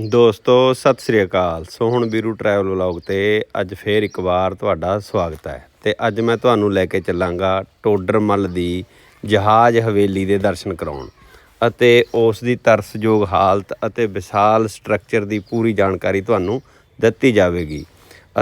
ਦੋਸਤੋ, ਸਤਿ ਸ੍ਰੀ ਅਕਾਲ। ਸੋ ਹੁਣ Veeru travel vlog ਤੇ ਅੱਜ ਫੇਰ ਇੱਕ ਵਾਰ ਤੁਹਾਡਾ ਸਵਾਗਤ ਹੈ। ਤੇ ਅੱਜ ਮੈਂ ਤੁਹਾਨੂੰ ਲੈ ਕੇ ਚੱਲਾਂਗਾ ਟੋਡਰਮਲ ਦੀ ਜਹਾਜ਼ ਹਵੇਲੀ ਦੇ ਦਰਸ਼ਨ ਕਰਾਉਣ ਅਤੇ ਉਸ ਦੀ ਤਰਸਯੋਗ ਹਾਲਤ ਅਤੇ ਵਿਸ਼ਾਲ ਸਟਰਕਚਰ ਦੀ ਪੂਰੀ ਜਾਣਕਾਰੀ ਤੁਹਾਨੂੰ ਦਿੱਤੀ ਜਾਵੇਗੀ।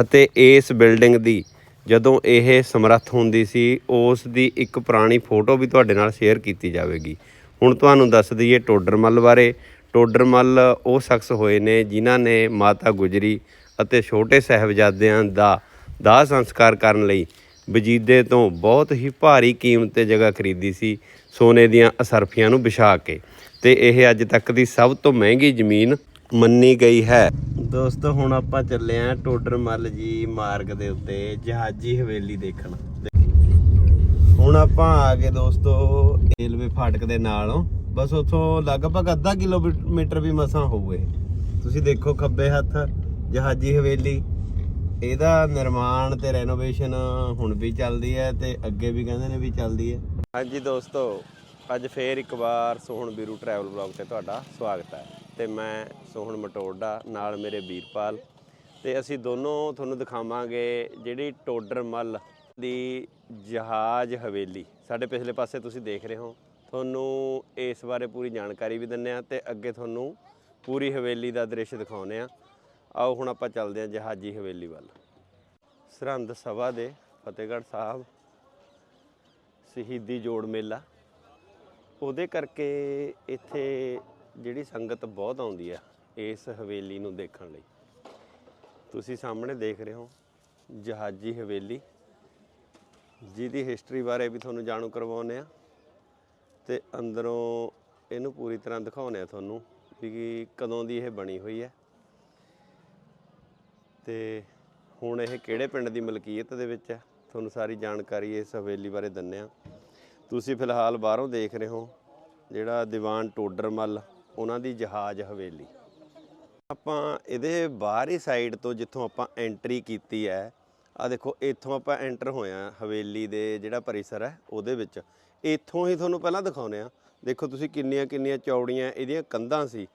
ਅਤੇ ਇਸ ਬਿਲਡਿੰਗ ਦੀ ਜਦੋਂ ਇਹ ਸਮਰੱਥ ਹੁੰਦੀ ਸੀ, ਉਸ ਦੀ ਇੱਕ ਪੁਰਾਣੀ ਫੋਟੋ ਵੀ ਤੁਹਾਡੇ ਨਾਲ ਸ਼ੇਅਰ ਕੀਤੀ ਜਾਵੇਗੀ। ਹੁਣ ਤੁਹਾਨੂੰ ਦੱਸ ਦਈਏ ਟੋਡਰਮਲ ਬਾਰੇ। ਟੋਡਰਮਲ ਉਹ ਸ਼ਖਸ ਹੋਏ ਨੇ ਜਿਨ੍ਹਾਂ ਨੇ ਮਾਤਾ ਗੁਜਰੀ ਅਤੇ ਛੋਟੇ ਸਾਹਿਬਜ਼ਾਦਿਆਂ ਦਾ ਦਾਹ ਸੰਸਕਾਰ ਕਰਨ ਲਈ ਵਜੀਦੇ ਤੋਂ ਬਹੁਤ ਹੀ ਭਾਰੀ ਕੀਮਤ ਤੇ ਜਗ੍ਹਾ ਖਰੀਦੀ ਸੀ, ਸੋਨੇ ਦੀਆਂ ਅਸਰਫੀਆਂ ਨੂੰ ਵਿਛਾ ਕੇ। ਤੇ ਇਹ ਅੱਜ ਤੱਕ ਦੀ ਸਭ ਤੋਂ ਮਹਿੰਗੀ ਜ਼ਮੀਨ ਮੰਨੀ ਗਈ ਹੈ। ਦੋਸਤੋ, ਹੁਣ ਆਪਾਂ ਚੱਲੇ ਆਂ ਟੋਡਰਮਲ ਜੀ ਮਾਰਗ ਦੇ ਉੱਤੇ, ਜਹਾਜੀ ਹਵੇਲੀ ਦੇਖਣ। ਹੁਣ ਆਪਾਂ ਆ ਗਏ ਦੋਸਤੋ ਰੇਲਵੇ ਫਾਟਕ ਦੇ ਨਾਲੋਂ। ਬਸ ਉੱਥੋਂ ਲਗਭਗ ਅੱਧਾ ਕਿਲੋਮੀਟਰ ਵੀ ਮਸਾਂ ਹੋਊਏ। ਤੁਸੀਂ ਦੇਖੋ ਖੱਬੇ ਹੱਥ, ਜਹਾਜੀ ਹਵੇਲੀ। ਇਹਦਾ ਨਿਰਮਾਣ ਤੇ ਰੈਨੋਵੇਸ਼ਨ ਹੁਣ ਵੀ ਚੱਲਦੀ ਹੈ ਤੇ ਅੱਗੇ ਵੀ ਕਹਿੰਦੇ ਨੇ ਵੀ ਚੱਲਦੀ ਹੈ। ਹਾਂਜੀ ਦੋਸਤੋ, ਅੱਜ ਫੇਰ ਇੱਕ ਵਾਰ ਸੋਹਣ ਬੀਰੂ ਟਰੈਵਲ ਵਲੌਗ ਤੇ ਤੁਹਾਡਾ ਸਵਾਗਤ ਹੈ। ਤੇ ਮੈਂ ਸੋਹਣ ਮਟੋੜਾ ਨਾਲ ਮੇਰੇ ਵੀਰਪਾਲ। ਤੇ ਅਸੀਂ ਦੋਨੋਂ ਤੁਹਾਨੂੰ ਦਿਖਾਵਾਂਗੇ ਜਿਹੜੀ ਟੋਡਰ ਮੱਲ ਦੀ ਜਹਾਜ਼ ਹਵੇਲੀ। ਸਾਡੇ ਪਿਛਲੇ ਪਾਸੇ ਤੁਸੀਂ ਦੇਖ ਰਹੇ ਹੋ। ਤੁਹਾਨੂੰ ਇਸ ਬਾਰੇ ਪੂਰੀ ਜਾਣਕਾਰੀ ਵੀ ਦਿੰਨੇ ਆ ਤੇ ਅੱਗੇ ਤੁਹਾਨੂੰ ਪੂਰੀ ਹਵੇਲੀ ਦਾ ਦ੍ਰਿਸ਼ ਦਿਖਾਉਨੇ ਆ ਆਓ ਹੁਣ ਆਪਾਂ ਚੱਲਦੇ ਹਾਂ ਜਹਾਜੀ ਹਵੇਲੀ ਵੱਲ। ਸਰਹੰਦ ਸਭਾ ਦੇ ਫਤਿਹਗੜ੍ਹ ਸਾਹਿਬ ਸ਼ਹੀਦੀ ਜੋੜ ਮੇਲਾ। ਉਹਦੇ ਕਰਕੇ ਇੱਥੇ ਜਿਹੜੀ ਸੰਗਤ ਬਹੁਤ ਆਉਂਦੀ ਆ ਇਸ ਹਵੇਲੀ ਨੂੰ ਦੇਖਣ ਲਈ। ਤੁਸੀਂ ਸਾਹਮਣੇ ਦੇਖ ਰਹੇ ਹੋ ਜਹਾਜੀ ਹਵੇਲੀ। ਜਿਹਦੀ ਹਿਸਟਰੀ ਬਾਰੇ ਵੀ ਤੁਹਾਨੂੰ ਜਾਣੂ ਕਰਵਾਉਂਦੇ ਆ ਤੇ ਅੰਦਰੋਂ ਇਹਨੂੰ ਪੂਰੀ ਤਰ੍ਹਾਂ ਦਿਖਾਉਂਦੇ ਆ ਤੁਹਾਨੂੰ ਵੀ ਕਦੋਂ ਦੀ ਇਹ ਬਣੀ ਹੋਈ ਹੈ। ਤੇ ਹੁਣ ਇਹ ਕਿਹੜੇ ਪਿੰਡ ਦੀ ਮਲਕੀਅਤ ਦੇ ਵਿੱਚ ਹੈ, ਤੁਹਾਨੂੰ ਸਾਰੀ ਜਾਣਕਾਰੀ ਇਸ ਹਵੇਲੀ ਬਾਰੇ ਦਿੰਨੇ ਆ ਤੁਸੀਂ ਫਿਲਹਾਲ ਬਾਹਰੋਂ ਦੇਖ ਰਹੇ ਹੋ ਜਿਹੜਾ ਦੀਵਾਨ ਟੋਡਰਮਲ ਉਹਨਾਂ ਦੀ ਜਹਾਜ਼ ਹਵੇਲੀ। ਆਪਾਂ ਇਹਦੇ ਬਾਹਰੀ ਸਾਈਡ ਤੋਂ ਜਿੱਥੋਂ ਆਪਾਂ ਐਂਟਰੀ ਕੀਤੀ ਹੈ ਆ ਦੇਖੋ, ਇੱਥੋਂ ਆਪਾਂ ਐਂਟਰ ਹੋਇਆ ਹਵੇਲੀ ਦੇ ਜਿਹੜਾ ਪਰਿਸਰ ਹੈ, ਉਹਦੇ ਵਿੱਚ। ਇੱਥੋਂ ਹੀ ਤੁਹਾਨੂੰ ਪਹਿਲਾਂ ਦਿਖਾਉਨੇ ਆ ਦੇਖੋ ਤੁਸੀਂ ਕਿੰਨੀਆਂ ਕਿੰਨੀਆਂ ਚੌੜੀਆਂ ਇਹਦੀਆਂ ਕੰਧਾਂ ਸੀ।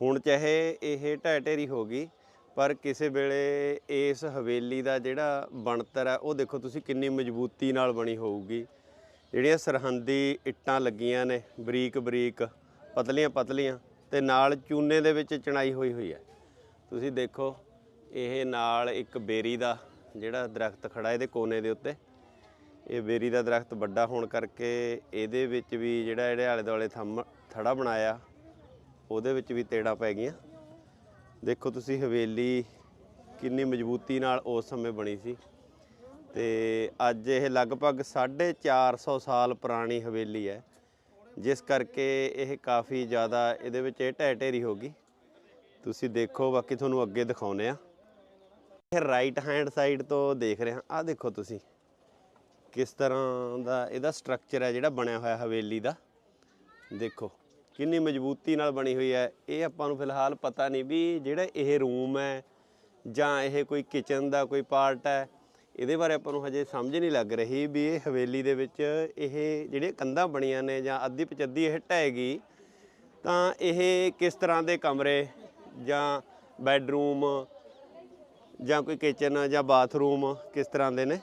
ਹੁਣ ਚਾਹੇ ਇਹ ਢਹਿ ਢੇਰੀ ਹੋ ਗਈ, ਪਰ ਕਿਸੇ ਵੇਲੇ ਇਸ ਹਵੇਲੀ ਦਾ ਜਿਹੜਾ ਬਣਤਰ ਹੈ ਉਹ ਦੇਖੋ ਤੁਸੀਂ ਕਿੰਨੀ ਮਜ਼ਬੂਤੀ ਨਾਲ ਬਣੀ ਹੋਊਗੀ। ਜਿਹੜੀਆਂ ਸਰਹੰਦੀ ਇੱਟਾਂ ਲੱਗੀਆਂ ਨੇ, ਬਰੀਕ ਬਰੀਕ, ਪਤਲੀਆਂ ਪਤਲੀਆਂ, ਤੇ ਨਾਲ ਚੂਨੇ ਦੇ ਵਿੱਚ ਚਣਾਈ ਹੋਈ ਹੋਈ ਹੈ। ਤੁਸੀਂ ਦੇਖੋ, ਇਹ ਨਾਲ ਇੱਕ ਬੇਰੀ ਦਾ ਜਿਹੜਾ ਦਰਖਤ ਖੜਾ ਇਹਦੇ ਕੋਨੇ ਦੇ ਉੱਤੇ। ਇਹ ਬੇਰੀ ਦਾ ਦਰਖਤ ਵੱਡਾ ਹੋਣ ਕਰਕੇ ਇਹਦੇ ਵਿੱਚ ਵੀ ਜਿਹੜਾ ਇਹਦੇ ਆਲੇ ਦੁਆਲੇ ਥੰਮ ਥੜਾ ਬਣਾਇਆ, ਉਹਦੇ ਵਿੱਚ ਵੀ ਤੇੜਾ ਪੈ ਗਈਆਂ। ਦੇਖੋ ਤੁਸੀਂ ਹਵੇਲੀ ਕਿੰਨੀ ਮਜ਼ਬੂਤੀ ਨਾਲ ਉਸ ਸਮੇਂ ਬਣੀ ਸੀ। ਤੇ ਅੱਜ ਇਹ ਲਗਭਗ 450 ਸਾਲ ਪੁਰਾਣੀ ਹਵੇਲੀ ਹੈ, ਜਿਸ ਕਰਕੇ ਇਹ ਕਾਫੀ ਜ਼ਿਆਦਾ ਇਹਦੇ ਵਿੱਚ ਇਹ ਢਹਿ ਢੇਰੀ ਹੋ ਗਈ। ਤੁਸੀਂ ਦੇਖੋ, ਬਾਕੀ ਤੁਹਾਨੂੰ ਅੱਗੇ ਦਿਖਾਉਨੇ ਆ ਇਹ ਰਾਈਟ ਹੈਂਡ ਸਾਈਡ ਤੋਂ ਦੇਖ ਰਹੇ ਹਾਂ। ਆਹ ਦੇਖੋ ਤੁਸੀਂ। ਕਿਸ ਤਰ੍ਹਾਂ ਦਾ ਇਹਦਾ ਸਟਰਕਚਰ ਹੈ ਜਿਹੜਾ ਬਣਿਆ ਹੋਇਆ ਹਵੇਲੀ ਦਾ? ਦੇਖੋ, ਕਿੰਨੀ ਮਜ਼ਬੂਤੀ ਨਾਲ ਬਣੀ ਹੋਈ ਹੈ। ਇਹ ਆਪਾਂ ਨੂੰ ਫਿਲਹਾਲ ਪਤਾ ਨਹੀਂ ਵੀ ਜਿਹੜਾ ਇਹ ਰੂਮ ਹੈ ਜਾਂ ਇਹ ਕੋਈ ਕਿਚਨ ਦਾ ਕੋਈ ਪਾਰਟ ਹੈ, ਇਹਦੇ ਬਾਰੇ ਆਪਾਂ ਨੂੰ ਹਜੇ ਸਮਝ ਨਹੀਂ ਲੱਗ ਰਹੀ ਵੀ ਇਹ ਹਵੇਲੀ ਦੇ ਵਿੱਚ ਇਹ ਜਿਹੜੀਆਂ ਕੰਧਾਂ ਬਣੀਆਂ ਨੇ ਜਾਂ ਅੱਧੀ ਪਚੱਧੀ ਇਹ ਢਹਿ ਤਾਂ ਇਹ ਕਿਸ ਤਰ੍ਹਾਂ ਦੇ ਕਮਰੇ ਜਾਂ ਬੈੱਡਰੂਮ ਜਾਂ ਕੋਈ ਕਿਚਨ ਜਾਂ ਬਾਥਰੂਮ ਕਿਸ ਤਰ੍ਹਾਂ ਦੇ ਨੇ?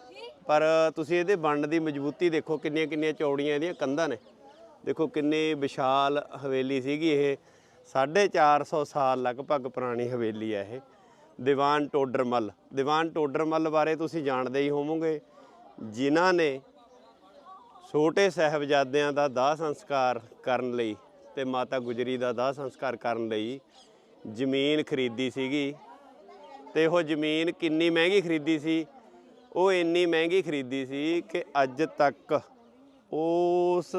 ਪਰ ਤੁਸੀਂ ਇਹਦੇ ਬਣਨ ਦੀ ਮਜ਼ਬੂਤੀ ਦੇਖੋ ਕਿੰਨੀਆਂ ਕਿੰਨੀਆਂ ਚੌੜੀਆਂ ਇਹਦੀਆਂ ਕੰਧਾਂ ਨੇ। ਦੇਖੋ ਕਿੰਨੀ ਵਿਸ਼ਾਲ ਹਵੇਲੀ ਸੀਗੀ ਇਹ। 450 ਸਾਲ ਲਗਭਗ ਪੁਰਾਣੀ ਹਵੇਲੀ ਹੈ ਇਹ। ਦੀਵਾਨ ਟੋਡਰਮਲ ਦੀਵਾਨ ਟੋਡਰਮਲ ਬਾਰੇ ਤੁਸੀਂ ਜਾਣਦੇ ਹੀ ਹੋਵੋਗੇ। ਜਿਨ੍ਹਾਂ ਨੇ ਛੋਟੇ ਸਾਹਿਬਜ਼ਾਦਿਆਂ ਦਾ ਦਾਹ ਸੰਸਕਾਰ ਕਰਨ ਲਈ ਤੇ ਮਾਤਾ ਗੁਜਰੀ ਦਾ ਦਾਹ ਸੰਸਕਾਰ ਕਰਨ ਲਈ ਜ਼ਮੀਨ ਖਰੀਦੀ ਸੀਗੀ। ਤੇ ਉਹ ਜ਼ਮੀਨ ਕਿੰਨੀ ਮਹਿੰਗੀ ਖਰੀਦੀ ਸੀ? ਉਹ ਇੰਨੀ ਮਹਿੰਗੀ ਖਰੀਦੀ ਸੀ ਕਿ ਅੱਜ ਤੱਕ ਉਸ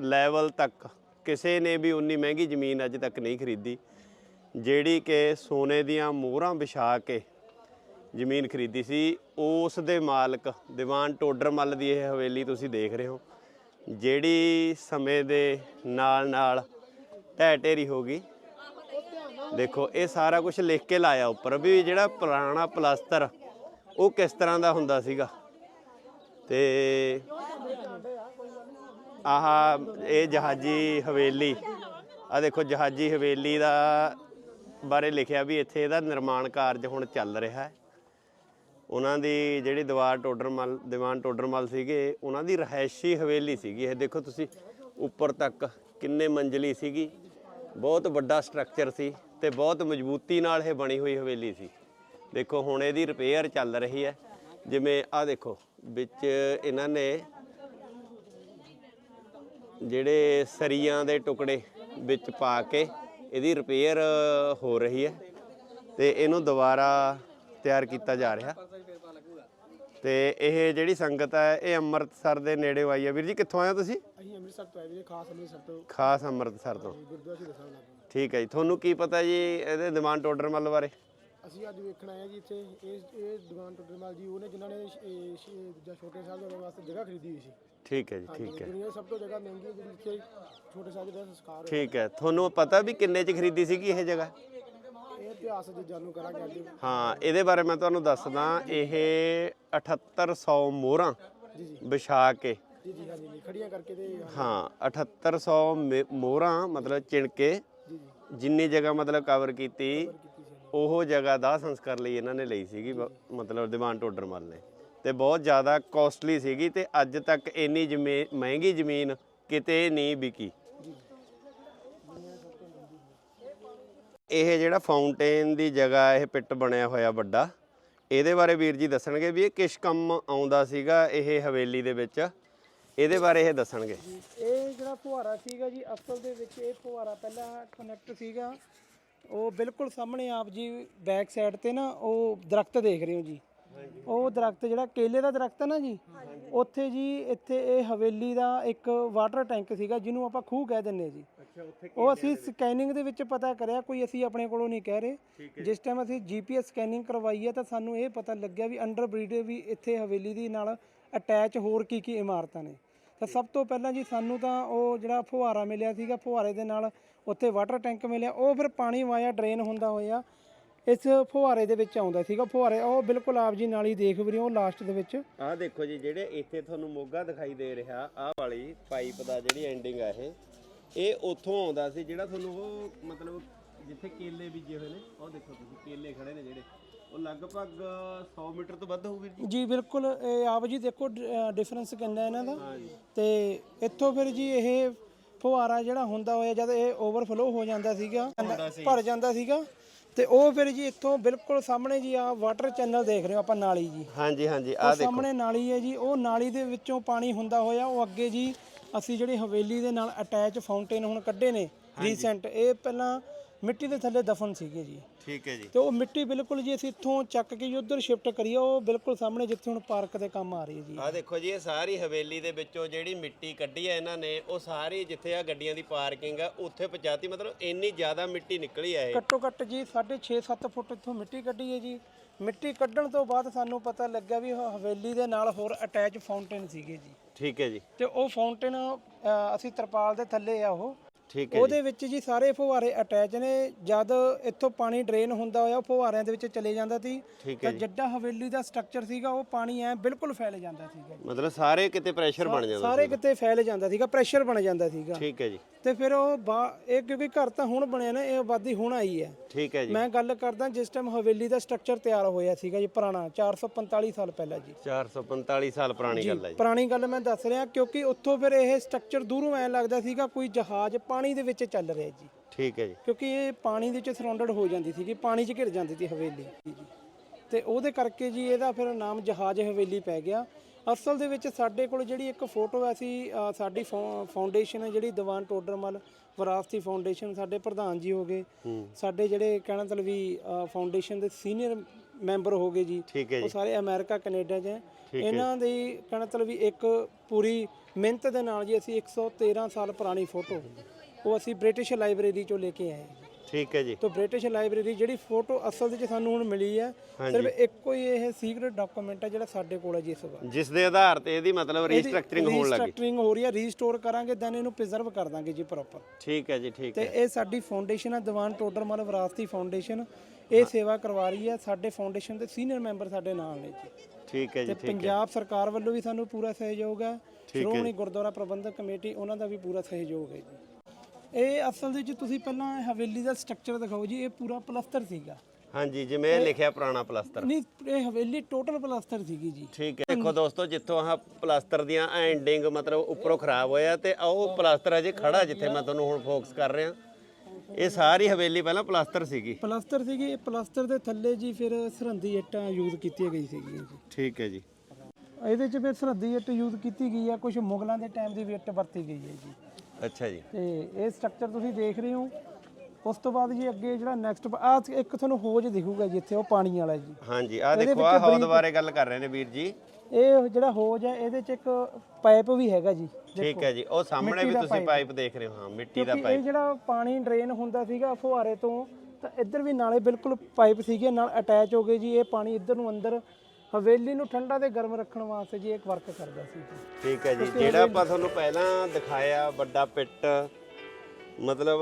ਲੈਵਲ ਤੱਕ ਕਿਸੇ ਨੇ ਵੀ ਉਨੀ ਮਹਿੰਗੀ ਜ਼ਮੀਨ ਅੱਜ ਤੱਕ ਨਹੀਂ ਖਰੀਦੀ, ਜਿਹੜੀ ਕਿ ਸੋਨੇ ਦੀਆਂ ਮੋਹਰਾਂ ਵਿਛਾ ਕੇ ਜ਼ਮੀਨ ਖਰੀਦੀ ਸੀ। ਉਸ ਦੇ ਮਾਲਕ ਦੀਵਾਨ ਟੋਡਰਮਲ ਦੀ ਇਹ ਹਵੇਲੀ ਤੁਸੀਂ ਦੇਖ ਰਹੇ ਹੋ, ਜਿਹੜੀ ਸਮੇਂ ਦੇ ਨਾਲ ਨਾਲ ਢਹਿ ਢੇਰੀ ਹੋ ਗਈ। ਦੇਖੋ, ਇਹ ਸਾਰਾ ਕੁਝ ਲਿਖ ਕੇ ਲਾਇਆ ਉੱਪਰ ਵੀ ਜਿਹੜਾ ਪੁਰਾਣਾ ਪਲਾਸਟਰ ਉਹ ਕਿਸ ਤਰ੍ਹਾਂ ਦਾ ਹੁੰਦਾ ਸੀਗਾ? ਤੇ ਆਹ ਇਹ ਜਹਾਜੀ ਹਵੇਲੀ। ਆ ਦੇਖੋ, ਜਹਾਜੀ ਹਵੇਲੀ ਦਾ ਬਾਰੇ ਲਿਖਿਆ ਵੀ ਇੱਥੇ ਇਹਦਾ ਨਿਰਮਾਣ ਕਾਰਜ ਹੁਣ ਚੱਲ ਰਿਹਾ ਹੈ। ਉਹਨਾਂ ਦੀ ਜਿਹੜੀ ਦੀਵਾਰ ਟੋਡਰ ਟੋਡਰਮਲ, ਦੀਵਾਨ ਟੋਡਰ ਟੋਡਰਮਲ ਸੀਗੇ, ਉਹਨਾਂ ਦੀ ਰਹਿائشੀ ਹਵੇਲੀ ਸੀਗੀ। ਇਹ ਦੇਖੋ ਤੁਸੀਂ, ਉੱਪਰ ਤੱਕ ਕਿੰਨੇ ਮੰਜ਼ਲੀ ਸੀਗੀ। ਬਹੁਤ ਵੱਡਾ ਸਟਰਕਚਰ ਸੀ ਤੇ ਬਹੁਤ ਮਜ਼ਬੂਤੀ ਨਾਲ ਇਹ ਬਣੀ ਹੋਈ ਹਵੇਲੀ ਸੀ। ਦੇਖੋ ਹੁਣ ਇਹਦੀ ਰਿਪੇਅਰ ਚੱਲ ਰਹੀ ਹੈ। ਜਿਵੇਂ ਆਹ ਦੇਖੋ ਵਿੱਚ ਇਹਨਾਂ ਨੇ ਜਿਹੜੇ ਸਰੀਆਂ ਦੇ ਟੁਕੜੇ ਵਿੱਚ ਪਾ ਕੇ ਇਹਦੀ ਰਿਪੇਅਰ ਹੋ ਰਹੀ ਹੈ ਤੇ ਇਹਨੂੰ ਦੁਬਾਰਾ ਤਿਆਰ ਕੀਤਾ ਜਾ ਰਿਹਾ। ਤੇ ਇਹ ਜਿਹੜੀ ਸੰਗਤ ਹੈ ਇਹ ਅੰਮ੍ਰਿਤਸਰ ਦੇ ਨੇੜੇ ਆਈ ਹੈ। ਵੀਰ ਜੀ ਕਿੱਥੋਂ ਆਏ ਹੋ ਤੁਸੀਂ? ਅਸੀਂ ਅੰਮ੍ਰਿਤਸਰ ਤੋਂ ਆਏ ਵੀਰੇ ਖਾਸ ਅੰਮ੍ਰਿਤਸਰ ਤੋਂ। ਖਾਸ ਅੰਮ੍ਰਿਤਸਰ ਤੋਂ। ਠੀਕ ਹੈ ਜੀ। ਤੁਹਾਨੂੰ ਕੀ ਪਤਾ ਜੀ ਇਹਦੇ ਦੀਵਾਨ ਟੋਡਰਮਲ ਬਾਰੇ? ਅਸੀਂ ਅੱਜ ਵੇਖਣ ਆਏ ਹਾਂ ਜੀ ਇੱਥੇ। ਇਹ ਇਹ ਦੁਕਾਨ ਟੁੱਟਰਮਾਲ ਜੀ ਉਹਨੇ ਜਿਨ੍ਹਾਂ ਨੇ ਦੂਜਾ ਛੋਟੇ ਸਾਹਿਬ ਦੇ ਵਾਸਤੇ ਜਗ੍ਹਾ ਖਰੀਦੀ ਹੋਈ ਸੀ। ਠੀਕ ਹੈ ਜੀ ਠੀਕ ਹੈ। ਦੁਨੀਆ ਦੀ ਸਭ ਤੋਂ ਜਗ੍ਹਾ ਮਹਿੰਗੀ ਹੈ ਜਿਹੜੀ ਇੱਥੇ ਛੋਟੇ ਸਾਹਿਬ ਦਾ ਸੰਸਕਾਰ ਹੋਇਆ। ਠੀਕ ਹੈ ਤੁਹਾਨੂੰ ਪਤਾ ਵੀ ਕਿੰਨੇ ਚ ਖਰੀਦੀ ਸੀਗੀ ਇਹ ਜਗ੍ਹਾ? ਇਹ ਇਤਿਹਾਸ ਦੀ ਜਾਣੂ ਕਰਾਂਗੇ ਅੱਜ। ਹਾਂ ਇਹਦੇ ਬਾਰੇ ਮੈਂ ਤੁਹਾਨੂੰ ਦੱਸਦਾ ਇਹ 7800 ਮੋਹਰਾਂ ਜੀ ਜੀ। ਵਿਛਾ ਕੇ। ਜੀ ਜੀ ਹਾਂਜੀ ਜੀ, ਖੜੀਆਂ ਕਰਕੇ ਤੇ ਹਾਂ 7800 ਮੇ- ਮੋਹਰਾਂ ਮਤਲਬ ਚਿਣਕੇ ਜੀ ਜੀ। ਜਿੰਨੀ ਜਗ੍ਹਾ ਮਤਲਬ ਕਵਰ ਕੀਤੀ। ਉਹ ਜਗ੍ਹਾ ਦਾ ਸੰਸਕਾਰ ਲਈ ਇਹਨਾਂ ਨੇ ਲਈ ਸੀਗੀ ਬ- ਮਤਲਬ ਦੀਵਾਨ ਟੋਡਰਮਲ ਨੇ। ਤੇ ਬਹੁਤ ਜ਼ਿਆਦਾ ਕੋਸਟਲੀ ਸੀਗੀ ਤੇ ਅੱਜ ਤੱਕ ਇੰਨੀ ਜ਼ਮੀਨ ਮਹਿੰਗੀ ਜ਼ਮੀਨ ਕਿਤੇ ਨਹੀਂ ਵਿਕੀ। ਇਹ ਜਿਹੜਾ ਫਾਊਂਟੇਨ ਦੀ ਜਗ੍ਹਾ ਇਹ ਪਿੱਟ ਬਣਿਆ ਹੋਇਆ ਵੱਡਾ ਇਹਦੇ ਬਾਰੇ ਵੀਰ ਜੀ ਦੱਸਣਗੇ ਵੀ ਇਹ ਕਿਸ ਕੰਮ ਆਉਂਦਾ ਸੀਗਾ ਇਹ ਹਵੇਲੀ ਦੇ ਵਿੱਚ? ਇਹਦੇ ਬਾਰੇ ਇਹ ਦੱਸਣਗੇ। ਇਹ ਜਿਹੜਾ ਫੁਹਾਰਾ ਸੀਗਾ ਜੀ ਅਸਲ ਦੇ ਵਿੱਚ ਇਹ ਫੁਹਾਰਾ ਪਹਿਲਾਂ ਕਨੈਕਟ ਸੀਗਾ। ਉਹ ਬਿਲਕੁਲ ਸਾਹਮਣੇ ਆਪ ਜੀ ਬੈਕ ਸਾਈਡ ਤੇ ਨਾ ਉਹ ਦਰਖਤ ਦੇਖ ਰਹੇ ਹੋ ਜੀ। ਉਹ ਦਰਖਤ ਜਿਹੜਾ ਕੇਲੇ ਦਾ ਦਰਖਤ ਹੈ ਨਾ ਜੀ ਉੱਥੇ ਜੀ ਇੱਥੇ ਇਹ ਹਵੇਲੀ ਦਾ ਇੱਕ ਵਾਟਰ ਟੈਂਕ ਸੀਗਾ ਜਿਹਨੂੰ ਆਪਾਂ ਖੂਹ ਕਹਿ ਦਿੰਨੇ ਜੀ। ਉਹ ਅਸੀਂ ਸਕੈਨਿੰਗ ਦੇ ਵਿੱਚ ਪਤਾ ਕਰਿਆ ਕੋਈ ਅਸੀਂ ਆਪਣੇ ਕੋਲੋਂ ਨਹੀਂ ਕਹਿ ਰਹੇ। ਜਿਸ ਟਾਈਮ ਅਸੀਂ ਜੀਪੀਐਸ ਸਕੈਨਿੰਗ ਕਰਵਾਈ ਹੈ ਤਾਂ ਸਾਨੂੰ ਇਹ ਪਤਾ ਲੱਗਿਆ ਵੀ ਅੰਡਰ ਬਰੀਡ ਵੀ ਇੱਥੇ ਹਵੇਲੀ ਦੀ ਨਾਲ ਅਟੈਚ ਹੋਰ ਕੀ ਕੀ ਇਮਾਰਤਾਂ ਨੇ। ਤਾਂ ਸਭ ਤੋਂ ਪਹਿਲਾਂ ਜੀ ਸਾਨੂੰ ਤਾਂ ਉਹ ਜਿਹੜਾ ਫੁਹਾਰਾ ਮਿਲਿਆ ਸੀਗਾ ਫੁਹਾਰੇ ਦੇ ਨਾਲ ਉੱਥੇ ਵਾਟਰ ਟੈਂਕ ਮਿਲਿਆ ਉਹ ਫਿਰ ਪਾਣੀ ਵਾਇਆ ਡਰੇਨ ਹੁੰਦਾ ਹੋਇਆ। ਇਸ ਫੁਹਾਰੇ ਦੇ ਵਿੱਚ ਆਉਂਦਾ ਸੀਗਾ ਫੁਹਾਰੇ ਉਹ ਬਿਲਕੁਲ ਆਪ ਜੀ ਨਾਲੀ ਦੇਖ ਵੀ ਰਹੇ ਹੋ ਲਾਸਟ ਦੇ ਵਿੱਚ। ਆਹ ਦੇਖੋ ਜੀ ਜਿਹੜੇ ਇੱਥੇ ਤੁਹਾਨੂੰ ਮੋਗਾ ਦਿਖਾਈ ਦੇ ਰਿਹਾ ਆਹ ਵਾਲੀ ਪਾਈਪ ਦਾ ਜਿਹੜੀ ਐਂਡਿੰਗ ਆ ਇਹ ਇਹ ਉੱਥੋਂ ਆਉਂਦਾ ਸੀ ਜਿਹੜਾ ਤੁਹਾਨੂੰ ਉਹ ਮਤਲਬ ਜਿੱਥੇ ਕੇਲੇ ਬੀਜੇ ਹੋਏ ਨੇ ਉਹ ਦੇਖੋ ਤੁਸੀਂ ਕੇਲੇ ਖੜੇ ਨੇ ਜਿਹੜੇ ਉਹ ਲਗਭਗ 100 ਮੀਟਰ ਤੋਂ ਵੱਧ ਹੋਊਗੀ ਜੀ। ਜੀ ਬਿਲਕੁਲ ਇਹ ਆਪ ਜੀ ਦੇਖੋ ਡਿਫਰੈਂਸ ਕਿੰਨਾ ਇਹਨਾਂ ਦਾ। ਤੇ ਇੱਥੋਂ ਫਿਰ ਜੀ ਇਹ ਫੁਹਾਰਾ ਜਿਹੜਾ ਹੁੰਦਾ ਹੋਇਆ ਜਦ ਇਹ ਓਵਰਫਲੋ ਹੋ ਜਾਂਦਾ ਸੀਗਾ ਭਰ ਜਾਂਦਾ ਸੀਗਾ ਤੇ ਉਹ ਫਿਰ ਜੀ ਇੱਥੋਂ ਬਿਲਕੁਲ ਸਾਹਮਣੇ ਜੀ ਆ ਵਾਟਰ ਚੈਨਲ ਦੇਖ ਰਹੇ ਹੋ ਆਪਾਂ ਨਾਲੀ ਜੀ। ਹਾਂਜੀ ਹਾਂਜੀ ਆਹ ਦੇਖੋ। ਸਾਹਮਣੇ ਨਾਲੀ ਹੈ ਜੀ ਉਹ ਨਾਲੀ ਦੇ ਵਿੱਚੋਂ ਪਾਣੀ ਹੁੰਦਾ ਹੋਇਆ ਉਹ ਅੱਗੇ ਜੀ ਅਸੀਂ ਜਿਹੜੀ ਹਵੇਲੀ ਦੇ ਨਾਲ ਅਟੈਚ ਫਾਊਂਟੇਨ ਹੁਣ ਕੱਢੇ ਨੇ ਰੀਸੈਂਟ ਇਹ ਪਹਿਲਾਂ ਮਿੱਟੀ ਦੇ ਥੱਲੇ ਦਫਨ ਸੀਗੇ ਜੀ। ਠੀਕ ਹੈ ਜੀ। ਤੇ ਉਹ ਮਿੱਟੀ ਬਿਲਕੁਲ ਜੀ ਅਸੀਂ ਇੱਥੋਂ ਚੱਕ ਕੇ ਜੀ ਉਧਰ ਸ਼ਿਫਟ ਕਰੀਏ ਉਹ ਬਿਲਕੁਲ ਸਾਹਮਣੇ ਜਿੱਥੇ ਹੁਣ ਪਾਰਕ ਦੇ ਕੰਮ ਆ ਰਹੀ ਹੈ ਜੀ। ਆਹ ਦੇਖੋ ਜੀ ਇਹ ਸਾਰੀ ਹਵੇਲੀ ਦੇ ਵਿੱਚੋਂ ਜਿਹੜੀ ਮਿੱਟੀ ਕੱਢੀ ਹੈ ਇਹਨਾਂ ਨੇ ਉਹ ਸਾਰੀ ਜਿੱਥੇ ਆ ਗੱਡੀਆਂ ਦੀ ਪਾਰਕਿੰਗ ਆ ਉੱਥੇ ਪਹੁੰਚਾਤੀ ਮਤਲਬ ਇੰਨੀ ਜ਼ਿਆਦਾ ਮਿੱਟੀ ਨਿਕਲੀ ਆ ਇਹ। ਘੱਟੋ ਘੱਟ ਜੀ 6.5 7 ਫੁੱਟ ਇੱਥੋਂ ਮਿੱਟੀ ਕੱਢੀ ਹੈ ਜੀ। ਮਿੱਟੀ ਕੱਢਣ ਤੋਂ ਬਾਅਦ ਸਾਨੂੰ ਪਤਾ ਲੱਗਿਆ ਵੀ ਉਹ ਹਵੇਲੀ ਦੇ ਨਾਲ ਹੋਰ ਅਟੈਚ ਫਾਊਂਟੇਨ ਸੀਗੇ ਜੀ। ਠੀਕ ਹੈ ਜੀ। ਤੇ ਉਹ ਫਾਊਂਟੇਨ ਅਸੀਂ ਤਰਪਾਲ ਦੇ ਥੱਲੇ ਆ ਉਹ। ਠੀਕ ਹੈ ਉਹਦੇ ਵਿੱਚ ਜੀ ਸਾਰੇ ਫੁਹਾਰੇ ਅਟੈਚ ਨੇ ਜਦ ਇੱਥੋਂ ਪਾਣੀ ਡਰੇਨ ਹੁੰਦਾ ਹੋਇਆ ਉਹ ਫੁਹਾਰਿਆਂ ਦੇ ਵਿੱਚ ਚਲੇ ਜਾਂਦਾ ਸੀ। ਤਾਂ ਜਿੱਡਾ ਹਵੇਲੀ ਦਾ ਸਟਰਕਚਰ ਸੀਗਾ ਉਹ ਪਾਣੀ ਐ ਬਿਲਕੁਲ ਫੈਲ ਜਾਂਦਾ ਸੀਗਾ। ਮਤਲਬ ਸਾਰੇ ਕਿਤੇ ਪ੍ਰੈਸ਼ਰ ਬਣ ਜਾਂਦਾ ਸਾਰੇ ਕਿਤੇ ਫੈਲ ਜਾਂਦਾ ਸੀਗਾ ਪ੍ਰੈਸ਼ਰ ਬਣ ਜਾਂਦਾ ਸੀਗਾ। ਠੀਕ ਹੈ ਜੀ। ਤੇ ਫਿਰ ਉਹ ਇਹ ਕਿਉਂਕਿ ਘਰ ਤਾਂ ਹੁਣ ਬਣਿਆ ਨਾ ਇਹ ਆਬਾਦੀ ਹੁਣ ਆਈ ਹੈ। ਠੀਕ ਹੈ ਜੀ। ਮੈਂ ਗੱਲ ਕਰਦਾ ਜਿਸ ਟਾਈਮ ਹਵੇਲੀ ਦਾ ਸਟਰਕਚਰ ਤਿਆਰ ਹੋਇਆ ਸੀਗਾ ਜੀ ਪੁਰਾਣਾ 445 ਸਾਲ ਪਹਿਲਾਂ ਜੀ। 445 ਸਾਲ ਪੁਰਾਣੀ ਗੱਲ ਹੈ ਜੀ। ਪੁਰਾਣੀ ਗੱਲ ਮੈਂ ਦੱਸ ਰਿਹਾ ਕਿਉਂਕਿ ਉੱਥੋਂ ਫਿਰ ਇਹ ਸਟਰਕਚਰ ਦੂਰੋਂ ਐ ਲੱਗਦਾ ਸੀਗਾ ਕੋਈ ਜਹਾਜ਼ ਪਾਣੀ ਦੇ ਵਿੱਚ ਚੱਲ ਰਿਹਾ ਜੀ। ਠੀਕ ਹੈ ਜੀ। ਕਿਉਂਕਿ ਇਹ ਪਾਣੀ ਦੇ ਵਿੱਚ ਸਰਾਊਂਡਡ ਹੋ ਜਾਂਦੀ ਸੀਗੀ ਪਾਣੀ 'ਚ ਘਿਰ ਜਾਂਦੀ ਸੀ ਹਵੇਲੀ। ਜੀ ਤੇ ਉਹਦੇ ਕਰਕੇ ਜੀ ਇਹਦਾ ਫਿਰ ਨਾਮ ਜਹਾਜ਼ ਹਵੇਲੀ ਪੈ ਗਿਆ। ਅਸਲ ਦੇ ਵਿੱਚ ਸਾਡੇ ਕੋਲ ਜਿਹੜੀ ਇੱਕ ਫੋਟੋ ਐ ਸੀ ਸਾਡੀ ਫਾਊਂਡੇਸ਼ਨ ਹੈ ਜਿਹੜੀ ਦੀਵਾਨ ਟੋਡਰਮਲ ਵਿਰਾਸਤੀ ਫਾਊਂਡੇਸ਼ਨ ਸਾਡੇ ਪ੍ਰਧਾਨ ਜੀ ਹੋ ਗਏ। ਸਾਡੇ ਜਿਹੜੇ ਕਹਿਣਾ ਤਲ ਵੀ ਫਾਊਂਡੇਸ਼ਨ ਦੇ ਸੀਨੀਅਰ ਮੈਂਬਰ ਹੋ ਗਏ ਜੀ। ਹੈ ਉਹ ਸਾਰੇ ਅਮਰੀਕਾ ਕੈਨੇਡਾ 'ਚ ਹੈ। ਇਹਨਾਂ ਦੀ ਕਹਿਣਾ ਤਲ ਵੀ ਇੱਕ ਪੂਰੀ ਮਿਹਨਤ ਦੇ ਨਾਲ ਜੀ ਅਸੀਂ 113 ਸਾਲ ਪੁਰਾਣੀ ਫੋਟੋ ਉਹ ਅਸੀਂ ਬ੍ਰਿਟਿਸ਼ ਲਾਇਬ੍ਰੇਰੀ ਚੋਂ ਲੈ ਕੇ ਆਏ। ਠੀਕ ਹੈ ਜੀ। ਤੋਂ ਬ੍ਰਿਟਿਸ਼ ਲਾਇਬ੍ਰੇਰੀ ਜਿਹੜੀ ਫੋਟੋ ਅਸਲ ਵਿੱਚ ਸਾਨੂੰ ਹੁਣ ਮਿਲੀ ਹੈ ਸਿਰਫ ਇੱਕੋ ਹੀ ਇਹ ਸੀਕ੍ਰੀਟ ਡਾਕੂਮੈਂਟ ਹੈ ਜਿਹੜਾ ਸਾਡੇ ਕੋਲ ਹੈ ਜੀ ਇਸ ਵਾਰ। ਜਿਸ ਦੇ ਆਧਾਰ ਤੇ ਇਹਦੀ ਮਤਲਬ ਰੀਸਟਰਕਚਰਿੰਗ ਹੋਣ ਲੱਗੀ। ਰੀਸਟਰਕਚਰਿੰਗ ਹੋ ਰਹੀ ਹੈ ਰੀਸਟੋਰ ਕਰਾਂਗੇ ਦੈਨ ਇਹਨੂੰ ਪ੍ਰੀਜ਼ਰਵ ਕਰ ਦਾਂਗੇ ਜੀ ਪ੍ਰੋਪਰ ਠੀਕ ਹੈ ਜੀ ਠੀਕ ਤੇ ਹੈ। ਇਹ ਸਾਡੀ ਫਾਊਂਡੇਸ਼ਨ ਹੈ ਦੀਵਾਨ ਟੋਡਰਮਲ ਵਿਰਾਸਤੀ ਫਾਊਂਡੇਸ਼ਨ ਇਹ ਸੇਵਾ ਕਰਵਾ ਰਹੀ ਹੈ ਸਾਡੇ ਫਾਊਂਡੇਸ਼ਨ ਦੇ ਸੀਨੀਅਰ ਮੈਂਬਰ ਸਾਡੇ ਨਾਲ ਨੇ ਜੀ। ਠੀਕ ਹੈ ਜੀ ਤੇ ਪੰਜਾਬ ਸਰਕਾਰ ਵੱਲੋਂ ਵੀ ਸਾਨੂੰ ਪੂਰਾ ਸਹਿਯੋਗ ਹੈ। ਹੈ ਸ਼੍ਰੋਮਣੀ ਗੁਰਦੁਆਰਾ ਪ੍ਰਬੰਧਕ ਕਮੇਟੀ ਉਹਨਾਂ ਦਾ ਵੀ ਪੂਰਾ ਸਹਿਯੋਗ ਹੈ ਜੀ। ਇਹ ਅਸਲ ਦੇ ਵਿੱਚ ਤੁਸੀਂ ਪਹਿਲਾਂ ਇਹ ਹਵੇਲੀ ਦਾ ਸਟਰਕਚਰ ਦਿਖਾਓ ਜੀ ਇਹ ਪੂਰਾ ਪਲਸਤਰ ਸੀਗਾ। ਹਾਂਜੀ ਜਿਵੇਂ ਇਹ ਲਿਖਿਆ ਪੁਰਾਣਾ ਪਲਸਤਰ। ਨਹੀਂ ਇਹ ਹਵੇਲੀ ਟੋਟਲ ਪਲਸਤਰ ਸੀਗੀ ਜੀ। ਠੀਕ ਹੈ ਦੇਖੋ ਦੋਸਤੋ ਜਿੱਥੋਂ ਆਹ ਪਲਾਸਟਰ ਦੀਆਂ ਐਂਡਿੰਗ ਮਤਲਬ ਉੱਪਰੋਂ ਖਰਾਬ ਹੋਇਆ ਤੇ ਆਹ ਉਹ ਪਲਾਸਟਰ ਅਜੇ ਖੜਾ ਜਿੱਥੇ ਮੈਂ ਤੁਹਾਨੂੰ ਹੁਣ ਫੋਕਸ ਕਰ ਰਿਹਾ। ਇਹ ਸਾਰੀ ਹਵੇਲੀ ਪਹਿਲਾਂ ਪਲਾਸਟਰ ਸੀਗੀ। ਪਲਸਤਰ ਸੀਗੀ ਇਹ ਪਲਸਤਰ ਦੇ ਥੱਲੇ ਜੀ ਫਿਰ ਸਰਹੰਦੀ ਇੱਟਾਂ ਯੂਜ਼ ਕੀਤੀਆਂ ਗਈ ਸੀਗੀਆਂ ਜੀ। ਠੀਕ ਹੈ ਜੀ। ਇਹਦੇ 'ਚ ਫਿਰ ਸਰਹੰਦੀ ਇੱਟ ਯੂਜ਼ ਕੀਤੀ ਗਈ ਆ ਕੁਝ ਮੁਗਲਾਂ ਦੇ ਟਾਈਮ ਦੀ ਵੀ ਇੱਟ ਵਰਤੀ ਗਈ ਹੈ ਜੀ। ਅੱਛਾ ਜੀ। ਤੇ ਇਹ ਸਟਰਕਚਰ ਤੁਸੀਂ ਦੇਖ ਰਹੇ ਹੋ। ਉਸ ਤੋਂ ਬਾਅਦ ਜੀ ਅੱਗੇ ਜਿਹੜਾ ਨੈਕਸਟ ਆ ਇੱਕ ਤੁਹਾਨੂੰ ਹੋਜ ਦਿਖੂਗਾ ਜੀ ਇੱਥੇ ਉਹ ਪਾਣੀ ਵਾਲਾ ਜੀ। ਹਾਂਜੀ ਆਹ ਦੇਖੋ ਆਹ ਹੌਦ ਬਾਰੇ ਗੱਲ ਕਰ ਰਹੇ ਨੇ ਵੀਰ ਜੀ। ਇਹ ਜਿਹੜਾ ਹੋਜ ਹੈ ਇਹਦੇ 'ਚ ਇੱਕ ਪਾਈਪ ਵੀ ਹੈਗਾ ਜੀ। ਠੀਕ ਹੈ ਜੀ ਉਹ ਸਾਹਮਣੇ ਵੀ ਤੁਸੀਂ ਪਾਈਪ। ਦੇਖ ਰਹੇ ਹੋ ਹਾਂ ਮਿੱਟੀ ਦਾ ਕਿਉਂਕਿ ਇਹ ਜਿਹੜਾ ਪਾਣੀ ਡਰੇਨ ਹੁੰਦਾ ਸੀਗਾ ਫੁਹਾਰੇ ਤੋਂ ਤਾਂ ਇੱਧਰ ਵੀ ਨਾਲੇ ਬਿਲਕੁਲ ਪਾਈਪ ਸੀਗੇ ਨਾਲ ਅਟੈਚ ਹੋ ਗਏ ਜੀ ਇਹ ਪਾਣੀ ਇੱਧਰ ਨੂੰ ਅੰਦਰ ਹਵੇਲੀ ਨੂੰ ਠੰਡਾ ਤੇ ਗਰਮ ਰੱਖਣ ਵਾਸਤੇ ਜੀ ਇੱਕ ਵਰਕ ਕਰਦਾ ਸੀ ਠੀਕ ਹੈ ਜੀ ਜਿਹੜਾ ਆਪਾਂ ਤੁਹਾਨੂੰ ਪਹਿਲਾਂ ਦਿਖਾਇਆ ਵੱਡਾ ਪਿੱਟ ਮਤਲਬ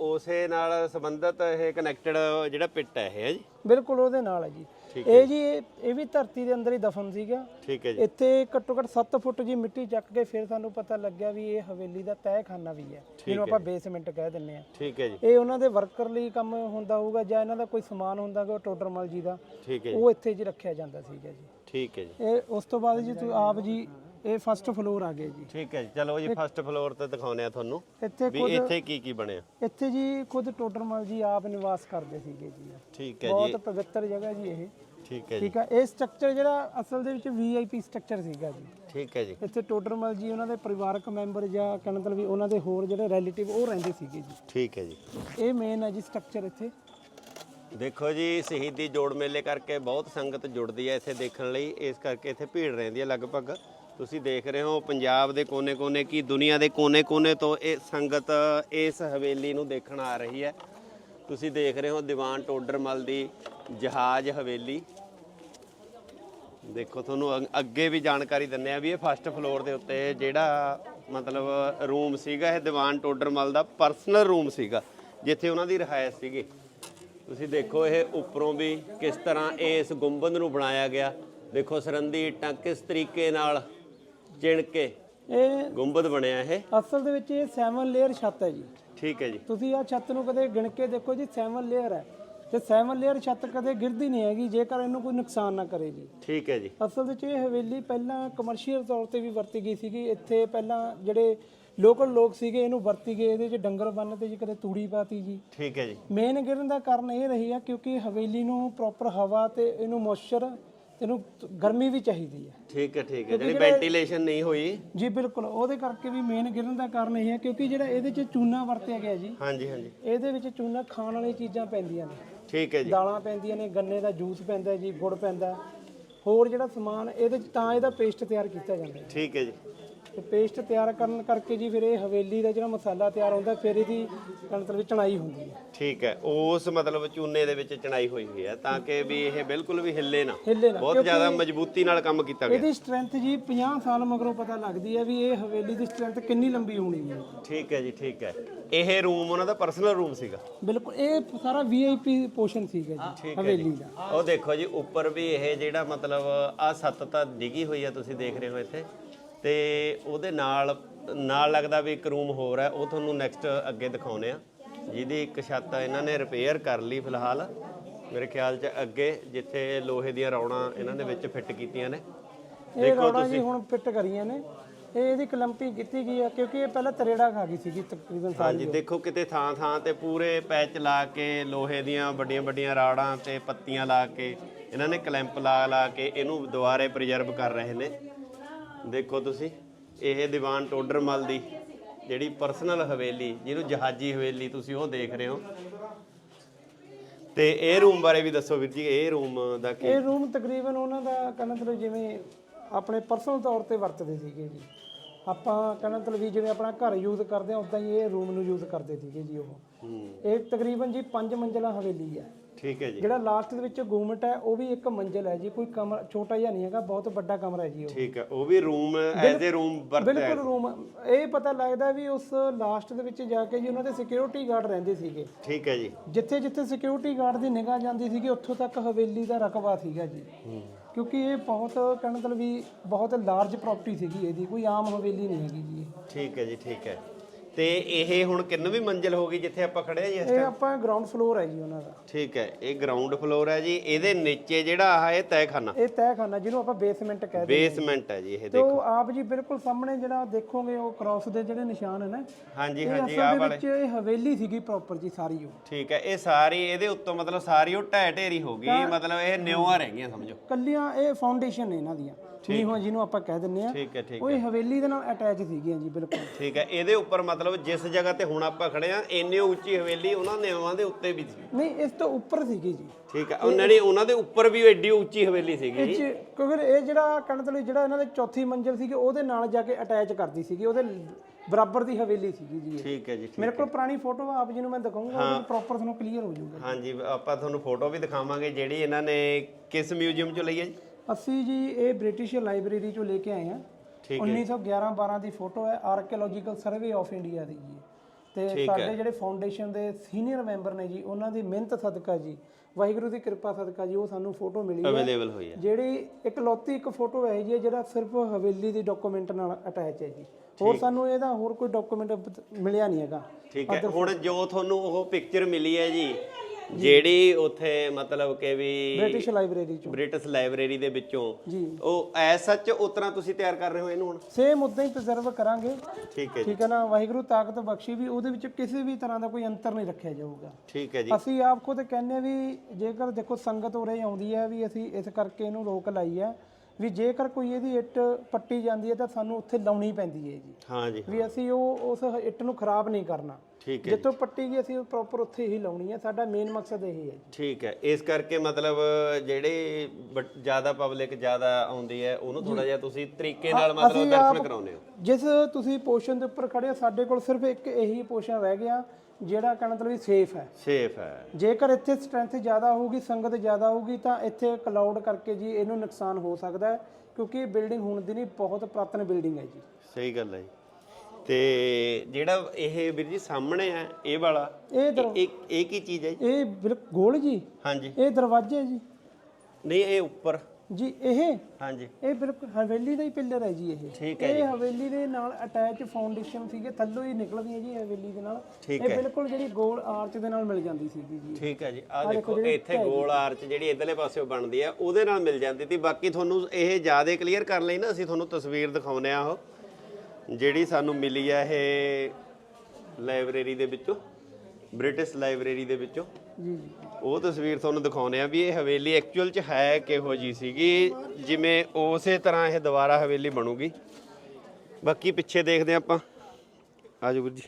ਉਸੇ ਨਾਲ ਸੰਬੰਧਿਤ ਇਹ ਕਨੈਕਟਡ ਜਿਹੜਾ ਪਿੱਟ ਹੈ ਇਹ ਹੈ ਜੀ? ਬਿਲਕੁਲ ਉਹਦੇ ਨਾਲ ਹੈ ਜੀ। ਇਹ ਜੀ। ਇਹ ਵੀ ਧਰਤੀ ਦੇ ਅੰਦਰ ਹੀ ਦਫਨ ਸੀਗਾ। ਠੀਕ ਹੈ ਜੀ। ਇੱਥੇ ਘੱਟੋ ਘੱਟ 7 ਫੁੱਟ ਜੀ ਮਿੱਟੀ ਚੱਕ ਕੇ ਫਿਰ ਸਾਨੂੰ ਪਤਾ ਲੱਗਿਆ ਵੀ ਇਹ ਹਵੇਲੀ ਦਾ ਤਹਿਖਾਨਾ ਵੀ ਹੈ ਜਿਹਨੂੰ ਆਪਾਂ ਬੇਸਮੈਂਟ ਕਹਿ ਦਿੰਨੇ ਆ ਠੀਕ ਹੈ ਜੀ। ਇਹ ਉਹਨਾਂ ਦੇ ਵਰਕਰ ਲਈ ਕੰਮ ਹੁੰਦਾ ਹੋਊਗਾ ਜਾਂ ਇਹਨਾਂ ਦਾ ਕੋਈ ਸਮਾਨ ਹੁੰਦਾ ਹੋਊਗਾ ਟੋਡਰਮਲ ਜੀ ਦਾ ਠੀਕ ਹੈ ਜੀ। ਉਹ ਇੱਥੇ ਜੀ ਰੱਖਿਆ ਜਾਂਦਾ ਸੀਗਾ ਜੀ। ਠੀਕ ਹੈ ਜੀ। ਇਹ ਉਸ ਤੋਂ ਬਾਅਦ ਜੀ ਤੁਸੀਂ ਆਪ ਜੀ ਇਹ ਫਸਟ ਫਲੋਰ ਆ ਗਏ ਜੀ। ਠੀਕ ਹੈ ਜੀ ਚਲੋ ਜੀ ਫਸਟ ਫਲੋਰ ਤੇ ਦਿਖਾਉਨੇ ਆ ਤੁਹਾਨੂੰ ਇੱਥੇ ਵੀ ਇੱਥੇ ਕੀ ਕੀ ਬਣਿਆ। ਇੱਥੇ ਜੀ ਖੁਦ ਟੋਡਰਮਲ ਜੀ ਆਪ ਨਿਵਾਸ ਕਰਦੇ ਸੀਗੇ ਜੀ। ਠੀਕ ਹੈ ਜੀ। ਬਹੁਤ ਪਵਿੱਤਰ ਜਗ੍ਹਾ ਜੀ ਇਹ। ਠੀਕ ਹੈ ਜੀ। ਠੀਕ ਆ ਇਹ ਸਟਰਕਚਰ ਜਿਹੜਾ ਅਸਲ ਦੇ ਵਿੱਚ ਵੀਆਈਪੀ ਸਟਰਕਚਰ ਸੀਗਾ ਜੀ। ਠੀਕ ਹੈ ਜੀ। ਇੱਥੇ ਟੋਡਰਮਲ ਜੀ ਉਹਨਾਂ ਦੇ ਪਰਿਵਾਰਕ ਮੈਂਬਰ ਜਾਂ ਕਹਿਣ ਮਤਲਬ ਵੀ ਉਹਨਾਂ ਦੇ ਹੋਰ ਜਿਹੜੇ ਰਿਲੇਟਿਵ ਉਹ ਰਹਿੰਦੇ ਸੀਗੇ ਜੀ। ਠੀਕ ਹੈ ਜੀ। ਇਹ ਮੇਨ ਹੈ ਜੀ ਸਟਰਕਚਰ ਇੱਥੇ। ਦੇਖੋ ਜੀ ਸ਼ਹੀਦੀ ਜੋੜ ਮੇਲੇ ਕਰਕੇ ਬਹੁਤ ਸੰਗਤ ਜੁੜਦੀ ਹੈ ਇੱਥੇ ਦੇਖਣ ਲਈ। ਇਸ ਕਰਕੇ ਇੱਥੇ ਭੀੜ ਰਹਿੰਦੀ ਹੈ ਲਗਭਗ। ਤੁਸੀਂ ਦੇਖ ਰਹੇ ਹੋ ਪੰਜਾਬ ਦੇ ਕੋਨੇ-ਕੋਨੇ ਕੀ, ਦੁਨੀਆ ਦੇ ਕੋਨੇ-ਕੋਨੇ ਤੋਂ ਇਹ ਸੰਗਤ ਇਸ ਹਵੇਲੀ ਨੂੰ ਦੇਖਣ ਆ ਰਹੀ ਹੈ। ਤੁਸੀਂ ਦੇਖ ਰਹੇ ਹੋ ਦੀਵਾਨ ਟੋਡਰਮਲ ਦੀ ਜਹਾਜ਼ ਹਵੇਲੀ। ਦੇਖੋ ਤੁਹਾਨੂੰ ਅ- ਅੱਗੇ ਵੀ ਜਾਣਕਾਰੀ ਦਿੰਨੇ ਆ ਵੀ ਇਹ ਫਸਟ ਫਲੋਰ ਦੇ ਉੱਤੇ ਜਿਹੜਾ ਮਤਲਬ ਰੂਮ ਸੀਗਾ, ਇਹ ਦੀਵਾਨ ਟੋਡਰਮਲ ਦਾ ਪਰਸਨਲ ਰੂਮ ਸੀਗਾ, ਜਿੱਥੇ ਉਹਨਾਂ ਦੀ ਰਿਹਾਇਸ਼ ਸੀਗੀ। ਤੁਸੀਂ ਦੇਖੋ ਇਹ ਉੱਪਰੋਂ ਵੀ ਕਿਸ ਤਰ੍ਹਾਂ ਇਸ ਗੁੰਬਦ ਨੂੰ ਬਣਾਇਆ ਗਿਆ। ਦੇਖੋ ਸਰੰਦੀ ਇੱਟਾਂ ਕਿਸ ਤਰੀਕੇ ਨਾਲ ਚਿਣ ਕੇ ਇਹ ਗੁੰਬਦ ਬਣਿਆ ਇਹ। ਅਸਲ ਦੇ ਵਿੱਚ ਇਹ 7 ਲੇਅਰ ਛੱਤ ਹੈ ਜੀ। ਠੀਕ ਹੈ ਜੀ। ਤੁਸੀਂ ਆ ਛੱਤ ਨੂੰ ਕਦੇ ਗਿਣ ਕੇ ਦੇਖੋ ਜੀ 7 ਲੇਅਰ ਹੈ। ਤੇ 7 ਲੇਅਰ ਛੱਤ ਕਦੇ ਗਿਰਦੀ ਨਹੀਂ ਹੈਗੀ ਜੇਕਰ ਇਹਨੂੰ ਕੋਈ ਨੁਕਸਾਨ ਨਾ ਕਰੇ ਜੀ। ਠੀਕ ਹੈ ਜੀ। ਅਸਲ ਵਿੱਚ ਇਹ ਹਵੇਲੀ ਪਹਿਲਾਂ ਕਮਰਸ਼ੀਅਲ ਤੌਰ ਤੇ ਵੀ ਵਰਤੀ ਗਈ ਸੀਗੀ। ਇੱਥੇ ਪਹਿਲਾਂ ਜਿਹੜੇ ਲੋਕਲ ਲੋਕ ਸੀਗੇ ਇਹਨੂੰ ਵਰਤੀ ਗਏ। ਇਹਦੇ 'ਚ ਡੰਗਰ ਬੰਨ ਤੇ ਜੀ ਕਦੇ ਤੂੜੀ ਪਾਤੀ ਜੀ। ਠੀਕ ਹੈ ਜੀ। ਮੇਨ ਗਿਰਨ ਦਾ ਕਾਰਨ ਇਹ ਰਹੀ ਆ ਕਿਉਂਕਿ ਹਵੇਲੀ ਨੂੰ ਪ੍ਰੋਪਰ ਹਵਾ ਤੇ ਇਹਨੂੰ ਮੋਇਸਚਰ ਇਹਨੂੰ ਗਰਮੀ ਵੀ ਚਾਹੀਦੀ ਹੈ। ਠੀਕ ਹੈ ਠੀਕ ਹੈ ਜਿਹੜੀ ਵੈਂਟੀਲੇਸ਼ਨ ਨਹੀਂ ਹੋਈ। ਜੀ ਬਿਲਕੁਲ ਉਹਦੇ ਕਰਕੇ ਵੀ ਮੇਨ ਗਿਰਨ ਦਾ ਕਾਰਨ ਇਹ ਹੈ ਕਿਉਂਕਿ ਜਿਹੜਾ ਇਹਦੇ 'ਚ ਚੂਨਾ ਵਰਤਿਆ ਗਿਆ ਜੀ ਹਾਂਜੀ ਹਾਂਜੀ। ਇਹਦੇ ਵਿੱਚ ਚੂਨਾ ਖਾਣ ਵਾਲੀ ਚੀਜ਼ਾਂ ਪੈਂਦੀਆਂ ਨੇ। ਠੀਕ ਹੈ ਜੀ। ਦਾਲਾਂ ਪੈਂਦੀਆਂ ਨੇ ਗੰਨੇ ਦਾ ਜੂਸ ਪੈਂਦਾ ਜੀ ਗੁੜ ਪੈਂਦਾ। ਹੋਰ ਜਿਹੜਾ ਸਮਾਨ ਇਹਦੇ 'ਚ ਤਾਂ ਇਹਦਾ ਪੇਸਟ ਤਿਆਰ ਕੀਤਾ ਜਾਂਦਾ ਠੀਕ ਹੈ ਜੀ। ਤੇ ਪੇਸਟ ਤਿਆਰ ਕਰਨ ਕਰਕੇ ਜੀ ਫਿਰ ਇਹ ਹਵੇਲੀ ਦਾ ਜਿਹੜਾ ਮਸਾਲਾ ਤਿਆਰ ਹੁੰਦਾ ਫਿਰ ਇਹਦੀ ਕਣਕ ਵਿੱਚ ਚਣਾਈ ਹੁੰਦੀ ਹੈ। ਠੀਕ ਹੈ ਉਸ ਮਤਲਬ ਚੂਨੇ ਦੇ ਵਿੱਚ ਚਣਾਈ ਹੋਈ ਹੋਈ ਹੈ ਤਾਂ ਕਿ ਵੀ ਇਹ ਬਿਲਕੁਲ ਵੀ ਹਿੱਲੇ ਨਾ। ਹਿੱਲੇ ਨਾ ਬਹੁਤ ਜ਼ਿਆਦਾ ਮਜ਼ਬੂਤੀ ਨਾਲ ਕੰਮ ਕੀਤਾ ਗਿਆ। ਇਹਦੀ ਸਟਰੈਂਥ ਜੀ 50 ਸਾਲ ਮਗਰੋਂ ਪਤਾ ਲੱਗਦੀ ਹੈ ਵੀ ਇਹ ਹਵੇਲੀ ਦੀ ਸਟਰੈਂਥ ਕਿੰਨੀ ਲੰਬੀ ਹੋਣੀ ਹੈ। ਠੀਕ ਹੈ ਜੀ ਠੀਕ ਹੈ। ਇਹ ਰੂਮ ਉਹਨਾਂ ਦਾ ਪਰਸਨਲ ਰੂਮ ਸੀਗਾ? ਬਿਲਕੁਲ ਇਹ ਸਾਰਾ ਵੀਆਈਪੀ ਪੋਰਸ਼ਨ ਸੀਗਾ ਜੀ। ਹਵੇਲੀ ਦਾ। ਉਹ ਦੇਖੋ ਜੀ ਉੱਪਰ ਵੀ ਇਹ ਜਿਹੜਾ ਮਤਲਬ ਆ ਸੱਤ ਤਾਂ ਡਿੱਗੀ ਹੋਈ ਆ ਤੁਸੀਂ ਦੇਖ ਰਹੇ ਹੋ ਇੱਥੇ। ਤੇ ਉਹਦੇ ਨਾਲ ਨਾਲ ਲੱਗਦਾ ਵੀ ਇੱਕ ਰੂਮ ਹੋਰ ਹੈ ਉਹ ਤੁਹਾਨੂੰ ਨੈਕਸਟ ਅੱਗੇ ਦਿਖਾਉਨੇ ਆ ਜਿਹਦੀ ਇੱਕ ਛੱਤ ਇਹਨਾਂ ਨੇ ਰਿਪੇਅਰ ਕਰ ਲਈ ਫਿਲਹਾਲ। ਮੇਰੇ ਖਿਆਲ 'ਚ ਅੱਗੇ ਜਿੱਥੇ ਲੋਹੇ ਦੀਆਂ ਰੌੜਾਂ ਇਹਨਾਂ ਦੇ ਵਿੱਚ ਫਿੱਟ ਕੀਤੀਆਂ ਨੇ। ਇਹ ਰੋੜਾਂ ਜੀ ਹੁਣ ਫਿੱਟ ਕਰੀਆਂ ਨੇ। ਇਹ ਇਹਦੀ ਕਲੰਪਿੰਗ ਕੀਤੀ ਗਈ ਹੈ ਕਿਉਂਕਿ ਇਹ ਪਹਿਲਾਂ ਤਰੇੜਾ ਖਾ ਗਈ ਸੀਗੀ ਤਕਰੀਬਨ ਸਾਰੀ ਹਾਂਜੀ ਦੇਖੋ ਕਿਤੇ ਥਾਂ ਥਾਂ ਤੇ ਪੂਰੇ ਪੈਚ ਲਾ ਕੇ ਲੋਹੇ ਦੀਆਂ ਵੱਡੀਆਂ ਵੱਡੀਆਂ ਰਾੜਾਂ ਤੇ ਪੱਤੀਆਂ ਲਾ ਕੇ ਇਹਨਾਂ ਨੇ ਕਲੈਂਪ ਲਾ ਲਾ ਕੇ ਇਹਨੂੰ ਦੁਬਾਰੇ ਪ੍ਰੀਜ਼ਰਵ ਕਰ ਰਹੇ ਨੇ। ਦੇਖੋ ਤੁਸੀਂ ਇਹ ਦੀਵਾਨ ਟੋਡਰਮਲ ਦੀ ਜਿਹੜੀ ਪਰਸਨਲ ਹਵੇਲੀ ਜਿਹਨੂੰ ਜਹਾਜੀ ਹਵੇਲੀ ਤੁਸੀਂ ਉਹ ਦੇਖ ਰਹੇ ਹੋ। ਤੇ ਇਹ ਰੂਮ ਬਾਰੇ ਵੀ ਦੱਸੋ ਵੀਰ ਜੀ ਇਹ ਰੂਮ ਦਾ ਕੀ? ਇਹ ਰੂਮ ਤਕਰੀਬਨ ਉਹਨਾਂ ਦਾ ਕਹਿੰਦਾ ਮਤਲਬ ਜਿਵੇਂ ਆਪਣੇ ਪਰਸਨਲ ਤੌਰ ਤੇ ਵਰਤਦੇ ਸੀਗੇ ਜੀ। ਆਪਾਂ ਕਹਿੰਦਾ ਮਤਲਬ ਵੀ ਜਿਵੇਂ ਆਪਣਾ ਘਰ ਯੂਜ਼ ਕਰਦੇ ਆ ਉਦਾਂ ਹੀ ਇਹ ਰੂਮ ਨੂੰ ਯੂਜ਼ ਕਰਦੇ ਸੀਗੇ ਜੀ ਉਹ। ਇਹ ਤਕਰੀਬਨ ਜੀ 5 ਮੰਜ਼ਲਾ ਹਵੇਲੀ ਹੈ। ਠੀਕ ਹੈ ਜੀ। ਜਿਹੜਾ ਲਾਸਟ ਦੇ ਵਿੱਚ ਗੂਮਟ ਹੈ ਉਹ ਵੀ ਇੱਕ ਮੰਜ਼ਲ ਹੈ ਜੀ ਕੋਈ ਕਮਰਾ ਛੋਟਾ ਜਿਹਾ ਨਹੀਂ ਹੈਗਾ ਬਹੁਤ ਵੱਡਾ ਕਮਰਾ ਹੈ ਜੀ ਉਹ। ਠੀਕ ਹੈ ਉਹ ਵੀ ਰੂਮ ਐਜ਼ ਏ ਰੂਮ ਵਰਤਿਆ ਬਿਲਕੁਲ ਰੂਮ ਇਹ ਪਤਾ ਲੱਗਦਾ ਵੀ ਉਸ ਲਾਸਟ ਦੇ ਵਿੱਚ ਜਾ ਕੇ ਜੀ ਉਹਨਾਂ ਦੇ ਸਿਕਿਉਰਿਟੀ ਗਾਰਡ ਰਹਿੰਦੇ ਸੀਗੇ। ਠੀਕ ਹੈ ਜੀ। ਜਿੱਥੇ ਜਿੱਥੇ ਸਿਕਿਉਰਿਟੀ ਗਾਰਡ ਦੀ ਨਿਗਾਹ ਜਾਂਦੀ ਸੀਗੀ ਉੱਥੋਂ ਤੱਕ ਹਵੇਲੀ ਦਾ ਰਕਬਾ ਸੀਗਾ ਜੀ। ਕਿਉਂਕਿ ਇਹ ਬਹੁਤ ਕਹਿਣ ਮਤਲਬ ਵੀ ਬਹੁਤ ਲਾਰਜ ਪ੍ਰਾਪਰਟੀ ਸੀਗੀ ਇਹਦੀ ਕੋਈ ਆਮ ਹਵੇਲੀ ਨਹੀਂ ਹੈਗੀ ਜੀ। ਠੀਕ ਹੈ ਜੀ ਠੀਕ ਹੈ। ਤੇ ਇਹ ਹੁਣ ਕਿੰਨਵੀਂ ਮੰਜ਼ਿਲ ਹੋ ਗਈ ਜਿੱਥੇ ਆਪਾਂ ਖੜੇ ਆ ਜੀ ਇਸ ਇਹ ਆਪਾਂ ਗਰਾਊਂਡ ਫਲੋਰ ਹੈ ਜੀ ਉਹਨਾਂ ਦਾ। ਠੀਕ ਹੈ ਇਹ ਗਰਾਊਂਡ ਫਲੋਰ ਹੈ ਜੀ। ਇਹਦੇ ਨੀਚੇ ਜਿਹੜਾ ਆਹ ਇਹ ਤੈਖਾਨਾ ਇਹ ਤਹਿਖਾਨਾ ਜਿਹਨੂੰ ਆਪਾਂ ਬੇਸਮੈਂਟ ਕਹਿੰਦੇ ਬੇਸਮੈਂਟ ਹੈ। ਜੀ ਇਹ ਤੇ ਦੇਖੋ। ਉਹ ਆਪ ਜੀ ਬਿਲਕੁਲ ਸਾਹਮਣੇ ਜਿਹੜਾ ਦੇਖੋਗੇ ਉਹ ਕ੍ਰਾਸ ਦੇ ਜਿਹੜੇ ਨਿਸ਼ਾਨ ਹੈ ਨਾ ਹਾਂਜੀ ਇਹ ਹਾਂਜੀ ਅਸਲ ਆਹ ਦੇ ਵਾਲੇ। ਵਿੱਚ ਇਹ ਹਵੇਲੀ ਸੀਗੀ ਪ੍ਰੋਪਰ ਜੀ ਸਾਰੀ ਉਹ। ਠੀਕ ਹੈ ਇਹ ਸਾਰੀ ਇਹਦੇ ਉੱਤੋਂ ਮਤਲਬ ਸਾਰੀ ਉਹ ਢਹਿ ਢੇਰੀ ਹੋ ਗਈ। ਮਤਲਬ ਇਹ ਨਿਉਆਂ ਰਹਿ ਗਈਆਂ ਸਮਝੋ। ਕੱਲੀਆਂ ਇਹ ਫਾਊਂਡੇਸ਼ਨ ਨੇ ਇਹਨਾਂ ਦੀਆਂ। ਨੀਹਾਂ ਜਿਹਨੂੰ ਆਪਾਂ ਕਹਿ ਦਿੰਨੇ ਆ ਠੀਕ ਹੈ ਠੀਕ ਉਹ ਇਹ ਹਵੇਲੀ ਦੇ ਨਾਲ ਅਟੈਚ ਸੀਗੀਆਂ ਜੀ ਬਿਲਕੁਲ। ਠੀਕ ਹੈ ਇਹਦੇ ਉੱਪਰ ਮਤਲਬ ਜਿਸ ਜਗ੍ਹਾ ਤੇ ਹੁਣ ਆਪਾਂ ਖੜੇ ਆ ਇੰਨੀ ਉੱਚੀ ਹਵੇਲੀ ਉਹਨਾਂ ਨਿਉਆਂ ਦੇ ਉੱਤੇ ਵੀ ਸੀ। ਨਹੀਂ ਇਸ ਤੋਂ ਉੱਪਰ ਸੀਗੀ ਜੀ। ਠੀਕ ਹੈ ਉਹਨਾਂ ਨੇ ਉਹਨਾਂ ਦੇ ਉੱਪਰ ਵੀ ਐਡੀ ਉੱਚੀ ਹਵੇਲੀ ਸੀਗੀ। ਇਹ 'ਚ- ਕਿਉਂਕਿ ਇਹ ਜਿਹੜਾ ਕਣਤਲੀ ਜਿਹੜਾ ਇਹਨਾਂ ਦੇ ਚੌਥੀ ਮੰਜ਼ਿਲ ਸੀਗੀ ਉਹਦੇ ਨਾਲ ਜਾ ਕੇ ਅਟੈਚ ਕਰਦੀ ਸੀਗੀ ਉਹਦੇ ਬਰਾਬਰ ਦੀ ਹਵੇਲੀ ਸੀਗੀ ਜੀ ਇਹ। ਠੀਕ ਹੈ ਜੀ ਠੀਕ ਮੇਰੇ ਕੋਲ ਪੁਰਾਣੀ ਫੋਟੋ ਆਪ ਜੀ ਨੂੰ ਮੈਂ ਦਿਖਾਉਂਗਾ ਉਹ ਪ੍ਰੋਪਰ ਤੁਹਾਨੂੰ ਕਲੀਅਰ ਹੋ ਜਾਊਗਾ। ਹਾਂਜੀ ਆਪਾਂ ਤੁਹਾਨੂੰ ਫੋਟੋ ਵੀ ਦਿਖਾਵਾਂਗੇ ਜਿਹੜੀ ਇਹਨਾਂ ਨੇ ਕਿਸ ਮਿਊਜ਼ੀਅਮ ਚੋਂ ਲਈ ਹੈ ਜੀ? ਅਸੀਂ ਜੀ ਇਹ ਬ੍ਰਿਟਿਸ਼ ਲਾਇਬ੍ਰੇਰੀ ਚੋਂ ਲੈ ਕੇ ਆਏ ਹਾਂ। ਠੀਕ 1911 12 ਦੀ ਫੋਟੋ ਹੈ ਆਰਕੀਓਲੋਜੀਕਲ ਸਰਵੇ ਆਫ ਇੰਡੀਆ ਦੀ ਜੀ। ਤੇ ਸਾਡੇ ਜਿਹੜੇ ਫਾਊਂਡੇਸ਼ਨ ਦੇ ਸੀਨੀਅਰ ਮੈਂਬਰ ਨੇ ਜੀ ਉਹਨਾਂ ਦੀ ਮਿਹਨਤ ਸਦਕਾ ਜੀ ਵਾਹਿਗੁਰੂ ਦੀ ਕਿਰਪਾ ਸਦਕਾ ਜੀ ਉਹ ਸਾਨੂੰ ਫੋਟੋ ਮਿਲੀ ਹੈ। ਅਵੇਲੇਬਲ ਹੋਈ ਹੈ। ਜਿਹੜੀ ਇਕਲੌਤੀ ਇੱਕ ਫੋਟੋ ਹੈ ਜੀ ਜਿਹੜਾ ਸਿਰਫ ਹਵੇਲੀ ਦੀ ਡਾਕੂਮੈਂਟ ਨਾਲ ਅਟੈਚ ਹੈ ਜੀ। ਹੋਰ ਸਾਨੂੰ ਇਹਦਾ ਹੋਰ ਕੋਈ ਡਾਕੂਮੈਂਟ ਮਿਲਿਆ ਨਹੀਂ ਹੈਗਾ। ਠੀਕ ਹੈ। ਹੁਣ ਜੋ ਤੁਹਾਨੂੰ ਉਹ ਪਿਕਚਰ ਮਿਲੀ ਹੈ ਜੀ ਜਿਹੜੀ ਉੱਥੇ ਮਤਲਬ ਕਿ ਵੀ ਬ੍ਰਿਟਿਸ਼ ਲਾਇਬ੍ਰੇਰੀ ਚੋਂ। ਬ੍ਰਿਟਿਸ਼ ਲਾਇਬ੍ਰੇਰੀ ਦੇ ਵਿੱਚੋਂ। ਉਹ ਐਸ ਸੱਚ ਉਤਰਾ ਤੁਸੀਂ ਤਿਆਰ ਕਰ ਰਹੇ ਹੋ ਇਹਨੂੰ ਹੁਣ? ਸੇਮ ਉਦਾਂ ਹੀ ਪ੍ਰੀਜ਼ਰਵ ਕਰਾਂਗੇ। ਠੀਕ ਹੈ ਠੀਕ ਹੈ ਨਾ? ਵਾਹਿਗੁਰੂ ਤਾਕਤ ਬਖਸ਼ੀ ਵੀ ਉਹਦੇ ਵਿੱਚ ਕਿਸੇ ਵੀ ਤਰ੍ਹਾਂ ਦਾ ਕੋਈ ਅੰਤਰ ਨਹੀਂ ਰੱਖਿਆ ਜਾਊਗਾ। ਠੀਕ ਹੈ ਜੀ। ਅਸੀਂ ਆਪ ਖੁਦ ਕਹਿੰਦੇ ਹਾਂ ਵੀ ਜੇਕਰ ਦੇਖੋ ਸੰਗਤ ਉਰੇ ਆਉਂਦੀ ਹੈ ਵੀ ਅਸੀਂ ਇਸ ਕਰਕੇ ਇਹਨੂੰ ਰੋਕ ਲਾਈ ਹੈ ਵੀ ਜੇਕਰ ਕੋਈ ਇਹਦੀ ਇੱਟ ਪੱਟੀ ਜਾਂਦੀ ਹੈ ਤਾਂ ਸਾਨੂੰ ਉੱਥੇ ਲਾਉਣੀ ਪੈਂਦੀ ਹੈ ਜੀ। ਹਾਂ ਜੀ ਵੀ ਅਸੀਂ ਉਹ ਉਸ ਇੱਟ ਨੂੰ ਖਰਾਬ ਨਹੀਂ ਕਰਨਾ। ਠੀਕ ਹੈ ਜਿੱਥੋਂ ਪੱਟੀ ਗਈ ਅਸੀਂ ਪ੍ਰੋਪਰ ਉੱਥੇ ਹੀ ਲਾਉਣੀ ਹੈ। ਸਾਡਾ ਮੇਨ ਮਕਸਦ ਇਹ ਹੈ ਠੀਕ ਹੈ। ਇਸ ਕਰਕੇ ਮਤਲਬ ਜਿਹੜੇ ਜ਼ਿਆਦਾ ਪਬਲਿਕ ਜ਼ਿਆਦਾ ਆਉਂਦੀ ਹੈ ਉਹਨੂੰ ਥੋੜਾ ਜਿਹਾ ਤੁਸੀਂ ਤਰੀਕੇ ਨਾਲ ਮਤਲਬ ਦਰਸ਼ਨ ਕਰਾਉਂਦੇ ਹੋ। ਜਿਸ ਤੁਸੀਂ ਪੋਸ਼ਨ ਦੇ ਉੱਪਰ ਖੜੇ ਹੋ ਸਾਡੇ ਕੋਲ ਸਿਰਫ ਇੱਕ ਇਹੀ ਪੋਸ਼ਨ ਰਹਿ ਗਿਆ ਜਿਹੜਾ ਕਹਿਣ ਮਤਲਬ ਵੀ ਸੇਫ ਹੈ। ਸੇਫ ਹੈ। ਜੇਕਰ ਇੱਥੇ ਸਟਰੈਂਥ ਜ਼ਿਆਦਾ ਹੋਊਗੀ ਸੰਗਤ ਜ਼ਿਆਦਾ ਹੋਊਗੀ ਤਾਂ ਇੱਥੇ ਕਲਾਉਡ ਕਰਕੇ ਜੀ ਇਹਨੂੰ ਨੁਕਸਾਨ ਹੋ ਸਕਦਾ ਹੈ ਕਿਉਂਕਿ ਇਹ ਬਿਲਡਿੰਗ ਹੁਣ ਦੀ ਨਹੀਂ ਬਹੁਤ ਪੁਰਾਤਨ ਬਿਲਡਿੰਗ ਹੈ ਜੀ। ਸਹੀ ਗੱਲ ਹੈ ਜੀ। ਤੇ ਜਿਹੜਾ ਇਹ ਵੀਰ ਜੀ ਸਾਹਮਣੇ ਹੈ ਇਹ ਵਾਲਾ ਇਹ ਦਰ- ਇਹ ਇਹ ਕੀ ਚੀਜ਼ ਹੈ ਜੀ? ਇਹ ਬਿਲਕੁਲ ਗੋਲ ਜੀ। ਹਾਂਜੀ। ਇਹ ਦਰਵਾਜ਼ੇ ਜੀ। ਨਹੀਂ ਇਹ ਉੱਪਰ। ਜੀ ਇਹ? ਹਾਂਜੀ। ਇਹ ਬਿਲਕੁਲ ਹਵੇਲੀ ਦਾ ਹੀ ਪਿੱਲਰ ਹੈ ਜੀ ਇਹ। ਠੀਕ ਇਹ ਹਵੇਲੀ ਦੇ ਨਾਲ ਅਟੈਚ ਫਾਊਂਡੇਸ਼ਨ ਸੀਗੇ ਥੱਲੋਂ ਹੀ ਨਿਕਲਦੀਆਂ ਜੀ ਹਵੇਲੀ ਦੇ ਨਾਲ। ਠੀਕ ਇਹ ਬਿਲਕੁਲ ਜਿਹੜੀ ਗੋਲ ਆਰਚ ਦੇ ਨਾਲ ਮਿਲ ਜਾਂਦੀ ਸੀਗੀ ਜੀ। ਠੀਕ ਹੈ ਜੀ। ਆਹ ਦੇਖੋ ਇੱਥੇ ਗੋਲ ਆਰਚ ਜਿਹੜੀ ਇਧਰਲੇ ਪਾਸਿਓਂ ਬਣਦੀ ਹੈ ਉਹਦੇ ਨਾਲ ਮਿਲ ਜਾਂਦੀ ਤੀ ਬਾਕੀ ਤੁਹਾਨੂੰ ਇਹ ਜ਼ਿਆਦਾ ਕਲੀਅਰ ਕਰਨ ਲਈ ਨਾ ਅਸੀਂ ਤੁਹਾਨੂੰ ਤਸਵੀਰ ਦਿਖਾਉਨੇ ਆ ਉਹ। ਜਿਹੜੀ ਸਾਨੂੰ ਮਿਲੀ ਹੈ ਇਹ ਲਾਇਬ੍ਰੇਰੀ ਦੇ ਵਿੱਚੋਂ ਬ੍ਰਿਟਿਸ਼ ਲਾਇਬ੍ਰੇਰੀ ਦੇ ਵਿੱਚੋਂ। ਜੀ। ਉਹ ਤਸਵੀਰ ਤੁਹਾਨੂੰ ਦਿਖਾਉਨੇ ਆ ਵੀ ਇਹ ਹਵੇਲੀ ਐਕਚੁਅਲ ਚ ਹੈ ਕਿਹੋ ਜੀ ਸੀਗੀ ਜਿਵੇਂ ਉਸੇ ਤਰ੍ਹਾਂ ਇਹ ਦੁਬਾਰਾ ਹਵੇਲੀ ਬਣੂਗੀ। ਬਾਕੀ ਪਿੱਛੇ ਦੇਖਦੇ ਆਪਾਂ। ਆਜੋ ਵੀਰ ਜੀ।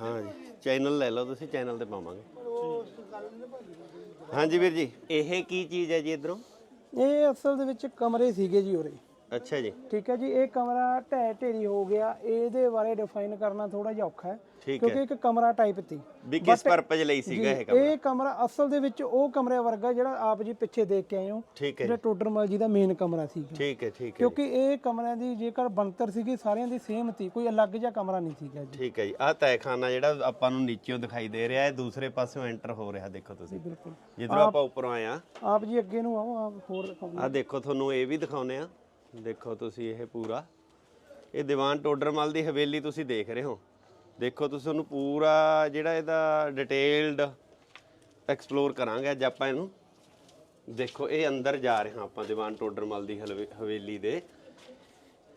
ਹਾਂ ਜੀ। ਚੈਨਲ ਲੈ ਲਓ ਤੁਸੀਂ ਚੈਨਲ ਤੇ ਪਾਵਾਂਗੇ। ਹਾਂਜੀ ਵੀਰ ਜੀ। ਇਹ ਕੀ ਚੀਜ਼ ਹੈ ਜੀ ਇਧਰੋਂ? ਇਹ ਅਸਲ ਦੇ ਵਿੱਚ ਕਮਰੇ ਸੀਗੇ ਜੀ ਉਰੇ। ਅੱਛਾ ਜੀ। ਠੀਕ ਹੈ ਜੀ ਇਹ ਕਮਰਾ ਢਹਿ ਢੇਰੀ ਹੋ ਗਿਆ। ਇਹਦੇ ਬਾਰੇ ਡਿਫਾਈਨ ਕਰਨਾ ਥੋੜਾ ਜਿਹਾ ਔਖਾ ਹੈ ਠੀਕ ਕਿਉਂਕਿ ਇੱਕ ਕਮਰਾ ਟਾਈਪ ਸੀ। ਵੀ ਕਿਸ ਪਰਪਸ ਲਈ ਸੀਗਾ ਇਹ ਕੰਮ ਇਹ ਕਮਰਾ ਅਸਲ ਦੇ ਵਿੱਚ ਉਹ ਕਮਰੇ ਵਰਗਾ ਜਿਹੜਾ ਆਪ ਜੀ ਪਿੱਛੇ ਦੇਖ ਕੇ ਆਏ ਹੋ ਜਿਹੜਾ ਟੋਡਰਮਲ ਜੀ ਦਾ ਮੇਨ ਕਮਰਾ ਸੀਗਾ। ਠੀਕ ਹੈ ਠੀਕ ਹੈ ਕਿਉਂਕਿ ਇਹ ਕਮਰਿਆਂ ਦੀ ਜੇਕਰ ਬਣਤਰ ਸੀਗੀ ਸਾਰਿਆਂ ਦੀ ਸੇਮ ਸੀ ਕੋਈ ਅਲੱਗ ਜਿਹਾ ਕਮਰਾ ਨਹੀਂ ਸੀਗਾ ਜੀ। ਠੀਕ ਹੈ ਜੀ। ਆਹ ਤੈਖਾਨਾ ਜਿਹੜਾ ਆਪਾਂ ਨੂੰ ਨੀਚੇੋਂ ਦਿਖਾਈ ਦੇ ਰਿਹਾ ਹੈ ਦੂਸਰੇ ਪਾਸਿਓਂ ਐਂਟਰ ਹੋ ਰਿਹਾ ਦੇਖੋ ਤੁਸੀਂ। ਬਿਲਕੁਲ। ਜਿੱਧਰੋਂ ਆਪਾਂ ਉੱਪਰੋਂ ਆਏ ਆ ਆਪ ਜੀ ਅੱਗੇ ਨੂੰ ਆਓ ਆਪ ਹੋਰ ਦਿਖਾਉਂਦੇ ਆਹ ਦੇਖੋ ਤੁਹਾਨੂੰ ਇਹ ਵੀ ਦਿਖਾਉਨੇ ਆ ਦੇਖੋ ਤੁਸੀਂ ਇਹ ਪੂਰਾ। ਇਹ ਦੀਵਾਨ ਟੋਡਰਮਲ ਦੀ ਹਵੇਲੀ ਤੁਸੀਂ ਦੇਖ ਰਹੇ ਹੋ। ਦੇਖੋ ਤੁਸੀਂ ਉਹਨੂੰ ਪੂਰਾ ਜਿਹੜਾ ਇਹਦਾ ਡਿਟੇਲਡ ਐਕਸਪਲੋਰ ਕਰਾਂਗੇ ਅੱਜ ਆਪਾਂ ਇਹਨੂੰ। ਦੇਖੋ ਇਹ ਅੰਦਰ ਜਾ ਰਹੇ ਹਾਂ ਆਪਾਂ ਦੀਵਾਨ ਟੋਡਰਮਲ ਦੀ ਹਲਵੇ- ਹਵੇਲੀ ਦੇ।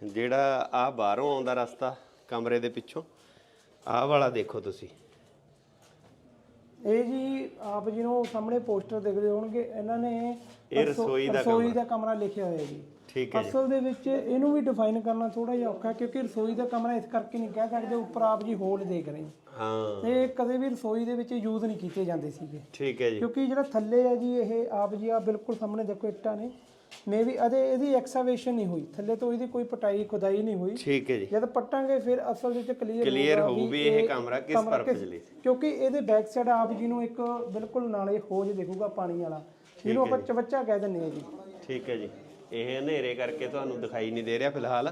ਜਿਹੜਾ ਆ ਬਾਹਰੋਂ ਆਉਂਦਾ ਰਸਤਾ, ਕਮਰੇ ਦੇ ਪਿੱਛੋਂ। ਆਹ ਵਾਲਾ ਦੇਖੋ ਤੁਸੀਂ। ਇਹ ਜੀ ਆਪ ਜੀ ਨੂੰ ਸਾਹਮਣੇ ਪੋਸਟਰ ਦਿਖਦੇ ਹੋਣਗੇ। ਇਹਨਾਂ ਨੇ ਇਹ ਰਸੋਈ ਦਾ ਰਸੋਈ ਦਾ ਕਮਰਾ ਲਿਖਿਆ ਹੋਇਆ ਜੀ। ਠੀਕ ਹੈ ਅਸਲ ਦੇ ਵਿੱਚ ਇਹਨੂੰ ਵੀ ਡਿਫਾਈਨ ਕਰਨਾ ਥੋੜਾ ਜਿਹਾ ਔਖਾ ਕਿਉਂਕਿ ਰਸੋਈ ਦਾ ਕਮਰਾ ਇਸ ਕਰਕੇ ਨਹੀਂ ਕਹਿ ਸਕਦੇ ਉੱਪਰ ਆਪ ਜੀ ਹੋਲ ਦੇਖ ਰਹੇ ਹੋ। ਹਾਂ। ਇਹ ਕਦੇ ਵੀ ਰਸੋਈ ਦੇ ਵਿੱਚ ਯੂਜ਼ ਨਹੀਂ ਕੀਤੇ ਜਾਂਦੇ ਸੀਗੇ। ਠੀਕ ਹੈ ਜੀ। ਕਿਉਂਕਿ ਜਿਹੜਾ ਥੱਲੇ ਹੈ ਜੀ ਇਹ ਆਪ ਜੀ ਆ ਬਿਲਕੁਲ ਸਾਹਮਣੇ ਦੇਖੋ ਇੱਟਾਂ ਨੇ। ਮੇ ਵੀ ਅਦੇ ਇਹਦੀ ਐਕਸਕੇਵੇਸ਼ਨ ਨਹੀਂ ਹੋਈ। ਥੱਲੇ ਤੋਂ ਇਹਦੀ ਕੋਈ ਪਟਾਈ ਖੁਦਾਈ ਨਹੀਂ ਹੋਈ। ਠੀਕ ਹੈ ਜੀ। ਜਦ ਪੱਟਾਂਗੇ ਫਿਰ ਅਸਲ ਵਿੱਚ ਕਲੀਅਰ ਕਲੀਅਰ ਹੋਊ ਵੀ ਇਹ ਕਮਰਾ ਕਿਸ ਪਰਪਸ ਲਈ ਕਿਉਂਕਿ ਇਹਦੇ ਬੈਕ ਸਾਈਡ ਆਪ ਜੀ ਨੂੰ ਇੱਕ ਬਿਲਕੁਲ ਨਾਲੇ ਹੋਜ ਦੇਖੂਗਾ ਪਾਣੀ ਵਾਲਾ। ਜਿਹਨੂੰ ਆਪਾਂ ਚਵੱਚਾ ਕਹਿ ਦਿੰਦੇ ਆ ਜੀ। ਠੀਕ ਹੈ ਜੀ। ਇਹ ਹਨੇਰੇ ਕਰਕੇ ਤੁਹਾਨੂੰ ਦਿਖਾਈ ਨਹੀਂ ਦੇ ਰਿਹਾ ਫਿਲਹਾਲ।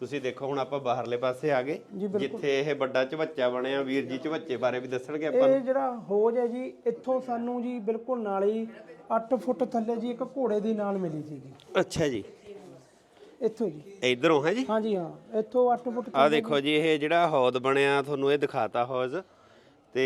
ਤੁਸੀਂ ਦੇਖੋ ਹੁਣ ਆਪਾਂ ਬਾਹਰਲੇ ਪਾਸੇ ਆ ਗਏ ਜਿੱਥੇ ਇਹ ਵੱਡਾ ਝਵੱਚਾ ਬਣਿਆ। ਵੀਰ ਜੀ ਝਵੱਚੇ ਬਾਰੇ ਵੀ ਦੱਸਣਗੇ ਆਪਾਂ ਇਹ ਜਿਹੜਾ ਹੋਜ ਹੈ ਜੀ ਇੱਥੋਂ ਸਾਨੂੰ ਜੀ ਬਿਲਕੁਲ ਨਾਲ ਹੀ 8 ਫੁੱਟ ਥੱਲੇ ਜੀ ਇੱਕ ਘੋੜੇ ਦੀ ਨਾਲ ਮਿਲੀ ਸੀਗੀ ਅੱਛਾ ਜੀ। ਇੱਥੋਂ ਜੀ। ਇਧਰੋਂ ਹੈ ਜੀ? ਹਾਂਜੀ ਹਾਂ। ਇੱਥੋਂ 8 ਫੁੱਟ ਆ ਦੇਖੋ ਜੀ ਇਹ ਜਿਹੜਾ ਹੌਦ ਬਣਿਆ ਤੁਹਾਨੂੰ ਇਹ ਦਿਖਾਤਾ ਹੌਜ਼। ਤੇ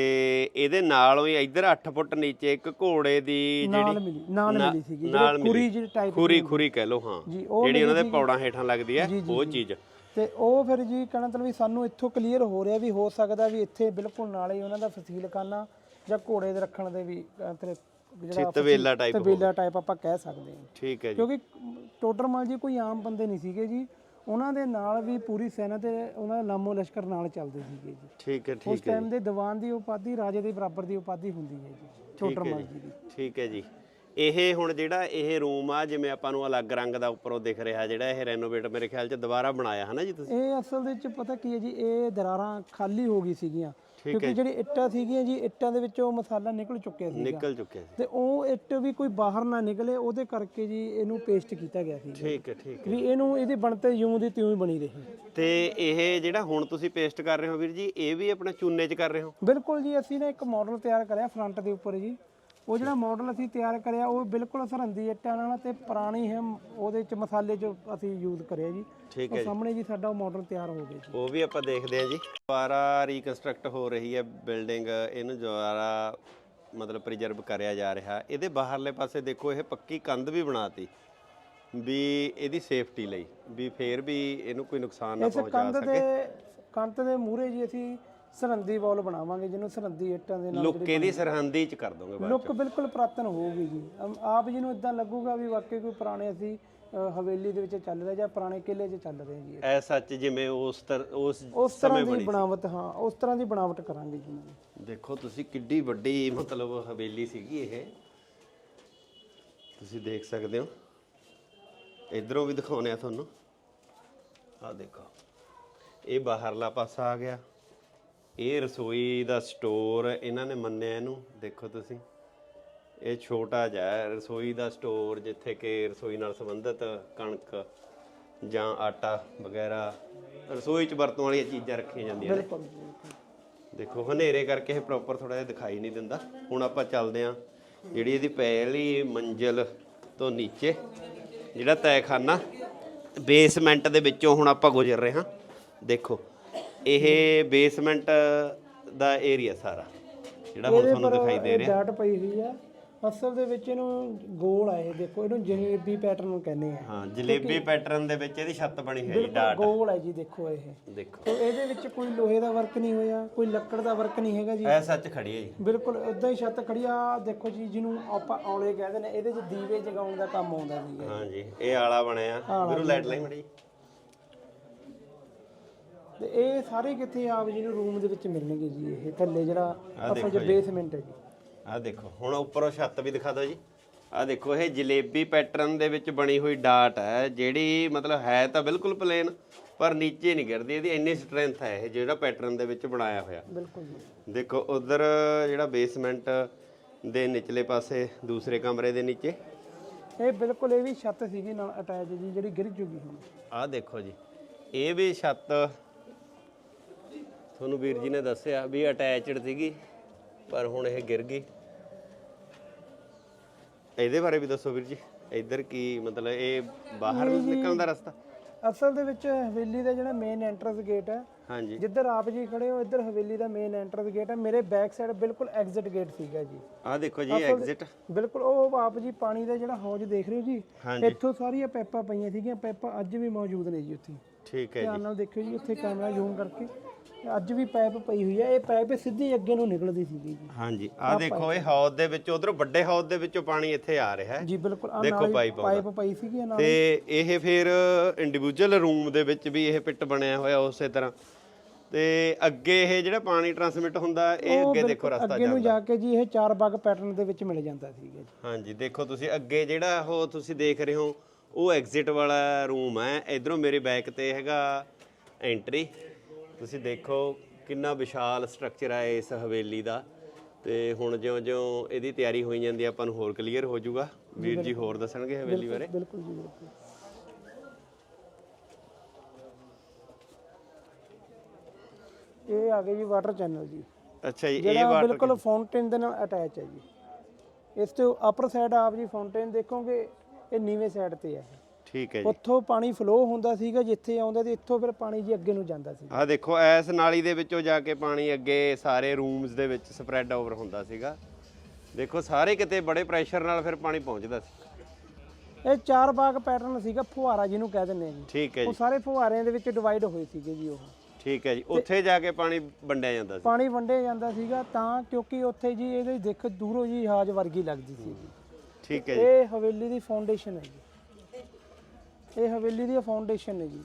ਇਹਦੇ ਨਾਲੋਂ ਹੀ ਇੱਧਰ 8 ਫੁੱਟ ਨੀਚੇ ਇੱਕ ਘੋੜੇ ਦੀ ਨਾਲ ਮਿਲੀ ਨਾਲ ਮਿਲੀ ਸੀਗੀ ਜਿਹੜੀ ਖੁਰੀ। ਜਿਹੜੀ ਟਾਈਪ ਖੁਰੀ ਖੁਰੀ ਕਹਿ ਲਓ ਹਾਂ। ਜਿਹੜੀ ਉਹਨਾਂ ਦੇ ਪੌੜਾਂ ਹੇਠਾਂ ਲੱਗਦੀ ਹੈ ਉਹ ਚੀਜ਼। ਤੇ ਉਹ ਫਿਰ ਜੀ ਕਹਿਣਾ ਮਤਲਬ ਵੀ ਸਾਨੂੰ ਇੱਥੋਂ ਕਲੀਅਰ ਹੋ ਰਿਹਾ ਵੀ ਹੋ ਸਕਦਾ ਵੀ ਇੱਥੇ ਬਿਲਕੁਲ ਨਾਲ ਹੀ ਉਹਨਾਂ ਦਾ ਫਸੀਲਖਾਨਾ ਜਾਂ ਘੋੜੇ ਦੇ ਰੱਖਣ ਦੇ ਵੀ ਤੇਰੇ ਜਿਹੜਾ ਤਵੇਲਾ ਟਾਈਪ ਤਬੇਲਾ ਟਾਈਪ ਆਪਾਂ ਕਹਿ ਸਕਦੇ ਹਾਂ। ਠੀਕ ਹੈ ਜੀ। ਕਿਉਂਕਿ ਟੋਡਰ ਮਲ ਜੀ ਕੋਈ ਆਮ ਬੰਦੇ ਨਹੀਂ ਸੀਗੇ ਜੀ। ਉਹਨਾਂ ਦੇ ਨਾਲ ਵੀ ਪੂਰੀ ਸੈਨਾ ਤੇ ਉਹਨਾਂ ਦਾ ਨਾਮੋ ਲਸ਼ਕਰ ਨਾਲ ਚੱਲਦੇ ਸੀਗੇ ਜੀ। ਠੀਕ ਹੈ ਉਸ ਠੀਕ ਹੈ ਟਾਈਮ ਦੇ ਦੀਵਾਨ ਦੀ ਉਪਾਧੀ ਰਾਜੇ ਦੇ ਬਰਾਬਰ ਦੀ ਉਪਾਧੀ ਹੁੰਦੀ ਹੈ ਜੀ ਮਲ ਜੀ ਦੀ। ਠੀਕ ਹੈ ਜੀ। ਇਹ ਹੁਣ ਜਿਹੜਾ ਇਹ ਰੂਮ ਆ ਜਿਵੇਂ ਆਪਾਂ ਨੂੰ ਅਲੱਗ ਰੰਗ ਦਾ ਉੱਪਰੋਂ ਦਿਖ ਰਿਹਾ ਜਿਹੜਾ ਇਹ ਰੈਨੋਵੇਟ ਮੇਰੇ ਖਿਆਲ ਚ ਦੁਬਾਰਾ ਬਣਾਇਆ ਹਨਾ ਜੀ ਤੁਸੀਂ? ਇਹ ਅਸਲ ਦੇ ਵਿੱਚ ਪਤਾ ਕੀ ਹੈ ਜੀ ਇਹ ਦਰਾਰਾਂ ਖਾਲੀ ਹੋ ਗਈ ਸੀਗੀਆਂ। ਕਿਉਂਕਿ ਜਿਹੜੀ ਇੱਟਾਂ ਸੀਗੀਆਂ ਜੀ ਇੱਟਾਂ ਦੇ ਵਿੱਚੋਂ ਮਸਾਲਾ ਨਿਕਲ ਚੁੱਕਿਆ ਸੀ ਨਿਕਲ ਚੁੱਕਿਆ ਸੀ। ਤੇ ਉਹ ਇੱਟ ਵੀ ਕੋਈ ਬਾਹਰ ਨਾ ਨਿਕਲੇ ਉਹਦੇ ਕਰਕੇ ਜੀ ਇਹਨੂੰ ਪੇਸਟ ਕੀਤਾ ਗਿਆ ਸੀ ਠੀਕ ਹੈ ਠੀਕ ਹੈ। ਵੀ ਇਹਨੂੰ ਇਹਦੀ ਬਣਤੇ ਯੂੰ ਦੀ ਤਿਉਂ ਹੀ ਬਣੀ ਰਹੀ। ਤੇ ਇਹ ਜਿਹੜਾ ਹੁਣ ਤੁਸੀਂ ਪੇਸਟ ਕਰ ਰਹੇ ਹੋ ਵੀਰ ਜੀ ਇਹ ਵੀ ਆਪਣੇ ਚੂਨੇ 'ਚ ਕਰ ਰਹੇ ਹੋ? ਬਿਲਕੁਲ ਜੀ ਅਸੀਂ ਨੇ ਇੱਕ ਮਾਡਲ ਤਿਆਰ ਕਰਿਆ ਫਰੰਟ ਦੇ ਉੱਪਰ ਜੀ। ਉਹ ਜਿਹੜਾ ਮਾਡਲ ਅਸੀਂ ਤਿਆਰ ਕਰਿਆ ਉਹ ਬਿਲਕੁਲ ਸਰਹੰਦੀ ਇੱਟਾਂ ਨਾਲ ਤੇ ਪੁਰਾਣੀ ਹੈ ਉਹਦੇ ਚ ਮਸਾਲੇ ਚ ਅਸੀਂ ਯੂਜ਼ ਕਰਿਆ ਜੀ ਠੀਕ ਉਹ ਸਾਹਮਣੇ ਜੀ ਸਾਡਾ ਉਹ ਮਾਡਲ ਤਿਆਰ ਹੋ ਗਿਆ ਜੀ। ਉਹ ਵੀ ਆਪਾਂ ਦੇਖਦੇ ਹਾਂ ਜੀ। ਦੁਬਾਰਾ ਰੀਕਨਸਟਰਕਟ ਹੋ ਰਹੀ ਹੈ ਬਿਲਡਿੰਗ ਇਹਨੂੰ ਦੁਬਾਰਾ ਮਤਲਬ ਪ੍ਰੀਜ਼ਰਵ ਕਰਿਆ ਜਾ ਰਿਹਾ। ਇਹਦੇ ਬਾਹਰਲੇ ਪਾਸੇ ਦੇਖੋ ਇਹ ਪੱਕੀ ਕੰਧ ਵੀ ਬਣਾਤੀ ਵੀ ਇਹਦੀ ਸੇਫਟੀ ਲਈ ਵੀ ਫੇਰ ਵੀ ਇਹਨੂੰ ਕੋਈ ਨੁਕਸਾਨ ਨਾ ਪਹੁੰਚਾ ਕੰਧ ਸਕੇ। ਦੇ ਕੰਧ ਦੇ ਮੂਹਰੇ ਜੀ ਅਸੀਂ ਸਰਹੰਦੀ ਵਾਲ ਬਣਾਵਾਂਗੇ ਜਿਹਨੂੰ ਸਰਹੰਦੀ ਇੱਟਾਂ ਦੇ ਨਾਲ ਲੁੱਕ ਇਹਦੀ ਸਰਹੰਦੀ 'ਚ ਕਰ ਦੋਗੇ ਬਾਅਦ ਲੁੱਕ ਬਿਲਕੁਲ ਪ੍ਰਾਤਨ ਹੋਊਗੀ ਜੀ। ਅਮ ਆਪ ਜੀ ਨੂੰ ਇਦਾਂ ਲੱਗੂਗਾ ਵੀ ਵਾਕਈ ਕੋਈ ਪੁਰਾਣੇ ਅਸੀਂ ਅ, ਹਵੇਲੀ ਦੇ ਵਿੱਚ ਚੱਲ ਰਹੇ ਜਾਂ ਪੁਰਾਣੇ ਕਿਲੇ 'ਚ ਚੱਲ ਰਹੇ ਜੀ। ਐ ਸੱਚ ਜਿਵੇਂ ਉਸ ਤਰ ਉਸ ਉਸ ਤਰ੍ਹਾਂ ਦੀ ਬਣਾਵਟ ਹਾਂ ਉਸ ਤਰ੍ਹਾਂ ਦੀ ਬਣਾਵਟ ਕਰਾਂਗੇ ਜੀ। ਦੇਖੋ ਤੁਸੀਂ ਕਿੱਡੀ ਵੱਡੀ ਮਤਲਬ ਹਵੇਲੀ ਸੀਗੀ ਇਹ। ਤੁਸੀਂ ਦੇਖ ਸਕਦੇ ਹੋ। ਇਧਰੋਂ ਵੀ ਦਿਖਾਉਨੇ ਆ ਤੁਹਾਨੂੰ। ਆ ਦੇਖੋ। ਇਹ ਬਾਹਰਲਾ ਪਾਸਾ ਆ ਗਿਆ। ਇਹ ਰਸੋਈ ਦਾ ਸਟੋਰ ਇਹਨਾਂ ਨੇ ਮੰਨਿਆ ਇਹਨੂੰ ਦੇਖੋ ਤੁਸੀਂ। ਇਹ ਛੋਟਾ ਜਿਹਾ ਹੈ ਰਸੋਈ ਦਾ ਸਟੋਰ ਜਿੱਥੇ ਕਿ ਰਸੋਈ ਨਾਲ ਸੰਬੰਧਿਤ ਕਣਕ ਜਾਂ ਆਟਾ ਵਗੈਰਾ ਰਸੋਈ 'ਚ ਵਰਤੋਂ ਵਾਲੀਆਂ ਚੀਜ਼ਾਂ ਰੱਖੀਆਂ ਜਾਂਦੀਆਂ ਨੇ। ਬਿਲਕੁਲ ਜੀ, ਬਿਲਕੁਲ। ਦੇਖੋ ਹਨੇਰੇ ਕਰਕੇ ਇਹ ਪ੍ਰੋਪਰ ਥੋੜਾ ਜਿਹਾ ਦਿਖਾਈ ਨਹੀਂ ਦਿੰਦਾ। ਹੁਣ ਆਪਾਂ ਚੱਲਦੇ ਆਂ ਜਿਹੜੀ ਇਹਦੀ ਪਹਿਲੀ ਮੰਜ਼ਲ ਤੋਂ ਨੀਚੇ ਜਿਹੜਾ ਤੈਖਾਨਾ ਬੇਸਮੈਂਟ ਦੇ ਵਿੱਚੋਂ ਹੁਣ ਆਪਾਂ ਗੁਜ਼ਰ ਰਹੇ ਹਾਂ। ਦੇਖੋ ਇਹ ਬੇਸਮੈਂਟ ਦਾ ਏਰੀਆ ਸਾਰਾ ਜਿਹੜਾ ਹੁਣ ਤੁਹਾਨੂੰ ਦਿਖਾਈ ਦੇ ਰਿਹਾ। ਡਾਟ ਪਈ ਹੋਈ ਆ। ਅਸਲ ਦੇ ਵਿੱਚ ਇਹਨੂੰ ਗੋਲ ਆ ਇਹ ਦੇਖੋ ਇਹਨੂੰ ਜਲੇਬੀ ਪੈਟਰਨ ਕਹਿੰਦੇ ਆ। ਹਾਂ ਜਲੇਬੀ ਪੈਟਰਨ ਦੇ ਵਿੱਚ ਇਹਦੀ ਛੱਤ ਬਣੀ ਹੈ ਜੀ ਡਾਟ ਗੋਲ ਹੈ ਜੀ ਦੇਖੋ ਇਹ। ਦੇਖੋ। ਤੇ ਇਹਦੇ ਵਿੱਚ ਕੋਈ ਲੋਹੇ ਦਾ ਵਰਕ ਨਹੀਂ ਹੋਇਆ ਕੋਈ ਲੱਕੜ ਦਾ ਵਰਕ ਨਹੀਂ ਹੈਗਾ ਜੀ। ਐ ਸੱਚ ਖੜੀ ਹੈ ਜੀ। ਬਿਲਕੁਲ ਉਦਾਂ ਹੀ ਛੱਤ ਖੜੀ ਆ। ਦੇਖੋ ਜੀ ਜਿਹਨੂੰ ਆਪਾਂ ਔਲੇ ਕਹਿੰਦੇ ਨੇ ਇਹਦੇ 'ਚ ਦੀਵੇ ਜਗਾਉਣ ਦਾ ਕੰਮ ਆਉਂਦਾ ਸੀਗਾ ਹਾਂ ਜੀ ਇਹ ਆਲਾ ਬਣਿਆ। ਵੀਰੋ ਲਾਈਟ ਲਾਈ ਮੜੀ ਤੇ ਇਹ ਸਾਰੇ ਕਿੱਥੇ ਆਪ ਜੀ ਨੂੰ ਰੂਮ ਦੇ ਵਿੱਚ ਮਿਲਣਗੇ ਜੀ ਇਹ ਥੱਲੇ ਜਿਹੜਾ ਆਹ ਅਸਲ 'ਚ ਬੇਸਮੈਂਟ ਹੈ ਜੀ। ਆ ਦੇਖੋ ਹੁਣ ਉੱਪਰੋਂ ਛੱਤ ਵੀ ਦਿਖਾ ਦਿਓ ਜੀ। ਆ ਦੇਖੋ ਇਹ ਜਲੇਬੀ ਪੈਟਰਨ ਦੇ ਵਿੱਚ ਬਣੀ ਹੋਈ ਡਾਟ ਹੈ ਜਿਹੜੀ ਮਤਲਬ ਹੈ ਤਾਂ ਬਿਲਕੁਲ ਪਲੇਨ ਪਰ ਨੀਚੇ ਨਹੀਂ ਗਿਰਦੀ ਇਹਦੀ ਇੰਨੀ ਸਟਰੈਂਥ ਹੈ ਇਹ ਜਿਹੜਾ ਪੈਟਰਨ ਦੇ ਵਿੱਚ ਬਣਾਇਆ ਹੋਇਆ। ਬਿਲਕੁਲ ਜੀ। ਦੇਖੋ ਉਧਰ ਜਿਹੜਾ ਬੇਸਮੈਂਟ ਦੇ ਨਿਚਲੇ ਪਾਸੇ ਦੂਸਰੇ ਕਮਰੇ ਦੇ ਨੀਚੇ। ਇਹ ਬਿਲਕੁਲ ਇਹ ਵੀ ਛੱਤ ਸੀਗੀ ਨਾਲ ਅਟੈਚ ਜੀ ਜਿਹੜੀ ਗਿਰ ਜੂਗੀ ਹੁਣ ਆਹ ਦੇਖੋ ਜੀ ਇਹ ਵੀ ਛੱਤ ਤੁਹਾਨੂੰ ਵੀਰ ਜੀ ਨੇ ਦੱਸਿਆ ਵੀ ਅਟੈਚਡ ਸੀਗੀ ਪਰ ਹੁਣ ਇਹ ਗਿਰ ਗਈ। ਇਹਦੇ ਬਾਰੇ ਵੀ ਦੱਸੋ ਵੀਰ ਜੀ ਇੱਧਰ ਕੀ ਮਤਲਬ ਇਹ ਬਾਹਰ ਨਿਕਲਣ ਦਾ ਰਸਤਾ? ਅਸਲ ਦੇ ਵਿੱਚ ਹਵੇਲੀ ਦਾ ਜਿਹੜਾ ਮੇਨ ਐਂਟਰੈਂਸ ਗੇਟ ਹੈ ਹਾਂਜੀ। ਜਿੱਧਰ ਆਪ ਜੀ ਖੜੇ ਹੋ ਇੱਧਰ ਹਵੇਲੀ ਦਾ ਮੇਨ ਐਂਟਰੈਂਸ ਗੇਟ ਹੈ। ਮੇਰੇ ਬੈਕ ਸਾਈਡ ਬਿਲਕੁਲ ਐਗਜ਼ਿਟ ਗੇਟ ਸੀਗਾ ਜੀ। ਆਹ ਦੇਖੋ ਜੀ ਐਗਜ਼ਿਟ ਬਿਲਕੁਲ ਉਹ ਆਪ ਜੀ ਪਾਣੀ ਦਾ ਜਿਹੜਾ ਹੌਜ ਦੇਖ ਰਹੇ ਹੋ ਜੀ ਇੱਥੋਂ ਸਾਰੀਆਂ ਪੈਪਾਂ ਪਈਆਂ ਸੀਗੀਆਂ ਪੈਪਾਂ ਅੱਜ ਵੀ ਮੌਜੂਦ ਨੇ ਜੀ ਉੱਥੇ। ਠੀਕ ਹੈ ਧਿਆਨ ਨਾਲ ਦੇਖਿਓ ਜੀ ਉੱਥੇ ਕੈਮਰਾ ਜ਼ੂਮ ਕਰਕੇ। ਅੱਜ ਵੀ ਪਾਈਪ ਪਈ ਹੋਈ ਹੈ ਇਹ ਪਾਈਪ ਸਿੱਧੀ ਅੱਗੇ ਨੂੰ ਨਿਕਲਦੀ ਸੀਗੀ ਜੀ। ਹਾਂਜੀ ਆਹ ਦੇਖੋ ਇਹ ਹੌਦ ਦੇ ਵਿੱਚ ਉਧਰੋਂ ਵੱਡੇ ਹੌਦ ਦੇ ਵਿੱਚੋਂ ਪਾਣੀ ਇੱਥੇ ਆ ਰਿਹਾ ਹੈ। ਜੀ ਬਿਲਕੁਲ ਆਹ ਦੇਖੋ ਨਾਲ ਹੀ ਪਾਈਪ ਆਉਂਦਾ। ਪਾਈਪ ਪਈ ਸੀਗੀ ਨਾਲ ਤੇ ਇਹ ਫਿਰ ਇੰਡੀਵਿਜੂਅਲ ਰੂਮ ਦੇ ਵਿੱਚ ਵੀ ਇਹ ਪਿੱਟ ਬਣਿਆ ਹੋਇਆ ਉਸੇ ਤਰ੍ਹਾਂ। ਤੇ ਅੱਗੇ ਇਹ ਜਿਹੜਾ ਪਾਣੀ ਟਰਾਂਸਮਿਟ ਹੁੰਦਾ ਇਹ ਅੱਗੇ ਦੇਖੋ ਰਸਤਾ ਅੱਗੇ ਨੂੰ ਜਾ ਕੇ ਜੀ ਇਹ ਚਾਰ ਬਾਗ ਪੈਟਰਨ ਦੇ ਵਿੱਚ ਮਿਲ ਜਾਂਦਾ ਸੀਗਾ ਜੀ। ਹਾਂਜੀ ਦੇਖੋ ਤੁਸੀਂ ਅੱਗੇ ਜਿਹੜਾ ਉਹ ਤੁਸੀਂ ਦੇਖ ਰਹੇ ਹੋ ਉਹ ਐਗਜ਼ਿਟ ਵਾਲਾ ਰੂਮ ਹੈ। ਇਧਰੋਂ ਮੇਰੇ ਬੈਕ ਤੇ ਹੈਗਾ ਐਂਟਰੀ ਤੁਸੀਂ ਦੇਖੋ ਕਿੰਨਾ ਵਿਸ਼ਾਲ ਸਟਰਕਚਰ ਹੈ ਇਸ ਹਵੇਲੀ ਦਾ। ਤੇ ਹੁਣ ਜਿਉਂ-ਜਿਉਂ ਇਹਦੀ ਤਿਆਰੀ ਹੋਈ ਜਾਂਦੀ ਆਪਾਂ ਨੂੰ ਹੋਰ ਕਲੀਅਰ ਹੋ ਜਾਊਗਾ। ਵੀਰ ਜੀ ਹੋਰ ਦੱਸਣਗੇ ਹਵੇਲੀ ਬਾਰੇ? ਬਿਲਕੁਲ ਜੀ ਬਿਲਕੁਲ। ਇਹ ਆ ਗਏ ਜੀ ਵਾਟਰ ਚੈਨਲ ਜੀ। ਅੱਛਾ ਜੀ ਇਹ ਵਾਟਰ ਬਿਲਕੁਲ ਫਾਊਂਟੇਨ ਦੇ ਨਾਲ ਅਟੈਚ ਹੈ ਜੀ। ਇਸ ਤੋਂ ਅਪਰ ਸਾਈਡ ਆਪ ਜੀ ਫਾਊਂਟੇਨ ਦੇਖੋਗੇ ਇਹ ਨੀਵੇਂ ਸਾਈਡ ਤੇ ਹੈ। ਠੀਕ ਹੈ ਜੀ। ਉੱਥੋਂ ਪਾਣੀ ਫਲੋ ਹੁੰਦਾ ਸੀਗਾ ਜਿੱਥੇ ਆਉਂਦਾ ਤੇ ਇੱਥੋਂ ਫਿਰ ਪਾਣੀ ਜੀ ਅੱਗੇ ਨੂੰ ਜਾਂਦਾ ਸੀ। ਆ ਦੇਖੋ ਐਸ ਨਾਲੀ ਦੇ ਵਿੱਚੋਂ ਜਾ ਕੇ ਪਾਣੀ ਅੱਗੇ ਸਾਰੇ ਰੂਮਸ ਦੇ ਵਿੱਚ ਸਪਰੈਡ ਓਵਰ ਹੁੰਦਾ ਸੀਗਾ। ਦੇਖੋ ਸਾਰੇ ਕਿਤੇ ਬੜੇ ਪ੍ਰੈਸ਼ਰ ਨਾਲ ਫਿਰ ਪਾਣੀ ਪਹੁੰਚਦਾ ਸੀ। ਇਹ ਚਾਰ ਬਾਗ ਪੈਟਰਨ ਸੀਗਾ ਫੁਹਾਰਾ ਜਿਹਨੂੰ ਕਹਿ ਦਿੰਦੇ ਆ ਜੀ। ਠੀਕ ਹੈ ਉਹ ਜੀ ਸਾਰੇ ਫੁਹਾਰਿਆਂ ਦੇ ਵਿੱਚ ਡਿਵਾਈਡ ਹੋਏ ਸੀਗੇ ਜੀ ਉਹ। ਠੀਕ ਹੈ ਜੀ। ਉੱਥੇ ਜਾ ਕੇ ਪਾਣੀ ਵੰਡਿਆ ਜਾਂਦਾ ਸੀ। ਪਾਣੀ ਵੰਡਿਆ ਜਾਂਦਾ ਸੀਗਾ ਤਾਂ ਕਿਉਂਕਿ ਉੱਥੇ ਜੀ ਇਹਦੇ ਦੇਖ ਦੂਰੋਂ ਜੀ ਹਾਜ ਵਰਗੀ ਲੱਗਦੀ ਸੀ ਜੀ ਠੀਕ ਹੈ ਜੀ। ਇਹ ਹਵੇਲੀ ਦੀ ਫਾਊਂਡੇਸ਼ਨ ਹੈ ਜੀ। ਇਹ ਹਵੇਲੀ ਦੀ ਫਾਊਂਡੇਸ਼ਨ ਹੈ ਜੀ।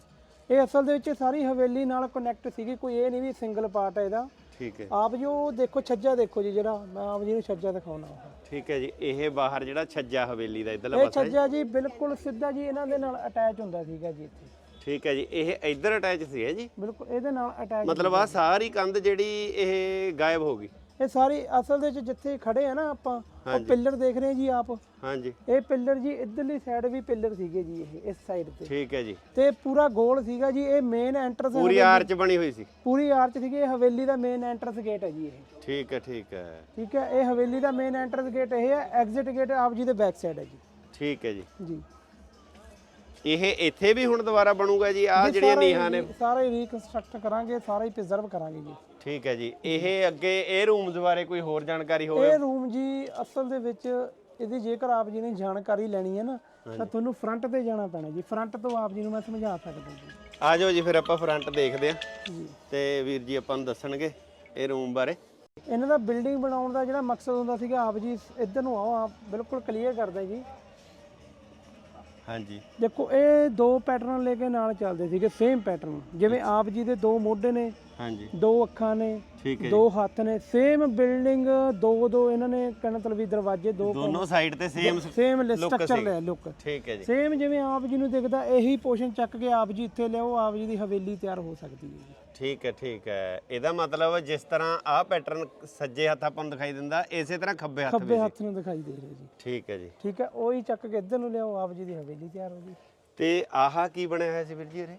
ਇਹ ਅਸਲ ਦੇ ਵਿੱਚ ਸਾਰੀ ਹਵੇਲੀ ਨਾਲ ਕਨੈਕਟ ਸੀਗੀ ਕੋਈ ਇਹ ਨਹੀਂ ਵੀ ਸਿੰਗਲ ਪਾਰਟ ਹੈ ਇਹਦਾ। ਠੀਕ ਹੈ। ਆਪ ਜੋ ਦੇਖੋ ਛੱਜਾ ਦੇਖੋ ਜੀ ਜਿਹੜਾ ਮੈਂ ਆਪ ਜੀ ਨੂੰ ਛੱਜਾ ਦਿਖਾਉਣਾ। ਠੀਕ ਹੈ ਜੀ ਇਹ ਬਾਹਰ ਜਿਹੜਾ ਛੱਜਾ ਹਵੇਲੀ ਦਾ ਇਧਰਲਾ ਇਹ ਪਾਸਾ ਛੱਜਾ ਜੀ ਬਿਲਕੁਲ ਸਿੱਧਾ ਜੀ ਇਹਨਾਂ ਦੇ ਨਾਲ ਅਟੈਚ ਹੁੰਦਾ ਸੀਗਾ ਜੀ ਇੱਥੇ। ਠੀਕ ਹੈ ਜੀ ਇਹ ਇੱਧਰ ਅਟੈਚ ਸੀ ਹੈ ਜੀ? ਬਿਲਕੁਲ ਇਹਦੇ ਨਾਲ ਅਟੈਚ ਮਤਲਬ ਆ ਸਾਰੀ ਕੰਧ ਜਿਹੜੀ ਇਹ ਗਾਇਬ ਹੋ ਗਈ। ਇਹ ਸਾਰੀ ਅਸਲ ਦੇ ਵਿੱਚ ਜਿੱਥੇ ਖੜੇ ਆ ਨਾ ਆਪਾਂ ਉਹ ਪਿੱਲਰ ਦੇਖ ਰਹੇ ਜੀ ਆਪ? ਹਾਂਜੀ। ਇਹ ਪਿੱਲਰ ਜੀ ਇਧਰਲੀ ਸਾਈਡ ਵੀ ਪਿੱਲਰ ਸੀਗੇ ਜੀ ਇਹ ਇਸ ਸਾਈਡ ਤੇ। ਠੀਕ ਹੈ ਜੀ। ਤੇ ਪੂਰਾ ਗੋਲ ਸੀਗਾ ਜੀ ਇਹ ਮੇਨ ਐਂਟਰੈਂਸ ਪੂਰੀ ਆਰਚ ਬਣੀ ਹੋਈ ਸੀ। ਪੂਰੀ ਆਰਚ ਸੀਗੀ ਇਹ ਹਵੇਲੀ ਦਾ ਮੇਨ ਐਂਟਰੈਂਸ ਗੇਟ ਹੈ ਜੀ ਇਹ। ਠੀਕ ਹੈ ਠੀਕ ਹੈ। ਠੀਕ ਹੈ ਇਹ ਹਵੇਲੀ ਦਾ ਮੇਨ ਐਂਟਰੈਂਸ ਗੇਟ ਇਹ ਹੈ ਐਗਜ਼ਿਟ ਗੇਟ ਆਪ ਜੀ ਦੇ ਬੈਕ ਸਾਈਡ ਹੈ ਜੀ। ਠੀਕ ਹੈ ਜੀ। ਜੀ। ਇਹ ਇੱਥੇ ਵੀ ਹੁਣ ਦੁਬਾਰਾ ਬਣੂਗਾ ਜੀ? ਆ ਜਿਹੜੀਆਂ ਨੀਹਾਂ ਨੇ। ਸਾਰੇ ਰੀਕਨਸਟਰਕਟ ਕਰਾਂਗੇ ਸਾਰਾ ਹੀ ਪ੍ਰੀਜ਼ਰਵ ਕਰਾਂਗੇ ਜੀ। ਠੀਕ ਹੈ ਜੀ। ਇਹ ਅੱਗੇ ਇਹ ਰੂਮਸ ਬਾਰੇ ਕੋਈ ਹੋਰ ਜਾਣਕਾਰੀ ਹੋਵੇ? ਇਹ ਰੂਮ ਜੀ ਅਸਲ ਦੇ ਵਿੱਚ ਇਹਦੀ ਜੇਕਰ ਆਪ ਜੀ ਨੇ ਜਾਣਕਾਰੀ ਲੈਣੀ ਹੈ ਨਾ ਤਾਂ ਤੁਹਾਨੂੰ ਫਰੰਟ ਤੇ ਜਾਣਾ ਪੈਣਾ ਜੀ। ਫਰੰਟ ਤੋਂ ਆਪ ਜੀ ਨੂੰ ਮੈਂ ਸਮਝਾ ਸਕਦਾ ਜੀ। ਆ ਜਾਓ ਜੀ ਫਿਰ ਆਪਾਂ ਫਰੰਟ ਦੇਖਦੇ ਆ ਤੇ ਵੀਰ ਜੀ ਆਪਾਂ ਨੂੰ ਦੱਸਣਗੇ ਇਹ ਰੂਮ ਬਾਰੇ। ਇਹਨਾਂ ਦਾ ਬਿਲਡਿੰਗ ਬਣਾਉਣ ਦਾ ਜਿਹੜਾ ਮਕਸਦ ਹੁੰਦਾ ਸੀਗਾ ਆਪ ਜੀ ਇੱਧਰ ਨੂੰ ਆਓ ਆਪ ਬਿਲਕੁਲ ਕਲੀਅਰ ਕਰਦਾ ਜੀ। ਹਾਂਜੀ। ਦੇਖੋ ਇਹ ਦੋ ਪੈਟਰਨ ਲੈ ਕੇ ਨਾਲ ਚੱਲਦੇ ਸੀਗੇ ਸੇਮ ਪੈਟਰਨ ਜਿਵੇਂ ਆਪ ਜੀ ਦੇ ਦੋ ਮੋਢੇ ਨੇ ਹਾਂਜੀ। ਦੋ ਅੱਖਾਂ ਨੇ ਠੀਕ ਹੈ ਦੋ ਹੱਥ ਨੇ ਸੇਮ ਬਿਲਡਿੰਗ ਦੋ ਦੋ ਇਹਨਾਂ ਨੇ ਕਹਿੰਦਾ ਮਤਲਬ ਵੀ ਦਰਵਾਜ਼ੇ ਦੋ ਦੋਨੋਂ ਸਾਈਡ ਤੇ ਸੇਮ ਸੇਮ ਸਟਰਕਚਰ ਲੈ ਲੁੱਕ ਠੀਕ ਹੈ ਜੀ। ਸੇਮ ਜਿਵੇਂ ਆਪ ਜੀ ਨੂੰ ਦਿਖਦਾ ਇਹੀ ਪੋਸ਼ਨ ਚੱਕ ਕੇ ਆਪ ਜੀ ਇੱਥੇ ਲਿਆਓ ਆਪ ਜੀ ਦੀ ਹਵੇਲੀ ਤਿਆਰ ਹੋ ਸਕਦੀ ਹੈ ਜੀ। ਠੀਕ ਹੈ ਠੀਕ ਹੈ। ਇਹਦਾ ਮਤਲਬ ਜਿਸ ਤਰ੍ਹਾਂ ਆਹ ਪੈਟਰਨ ਸੱਜੇ ਹੱਥ ਆਪਾਂ ਨੂੰ ਦਿਖਾਈ ਦਿੰਦਾ ਇਸੇ ਤਰ੍ਹਾਂ ਖੱਬੇ ਹੱਥ ਵੀ ਖੱਬੇ ਹੱਥ ਨੂੰ ਦਿਖਾਈ ਦੇ ਰਿਹਾ ਜੀ। ਠੀਕ ਹੈ ਜੀ। ਠੀਕ ਹੈ ਉਹੀ ਚੱਕ ਕੇ ਇੱਧਰ ਨੂੰ ਲਿਆਓ ਆਪ ਜੀ ਦੀ ਹਵੇਲੀ ਤਿਆਰ ਹੋ ਗਈ। ਤੇ ਆਹ ਕੀ ਬਣਿਆ ਹੋਇਆ ਸੀ ਵੀਰ ਜੀ ਇਹ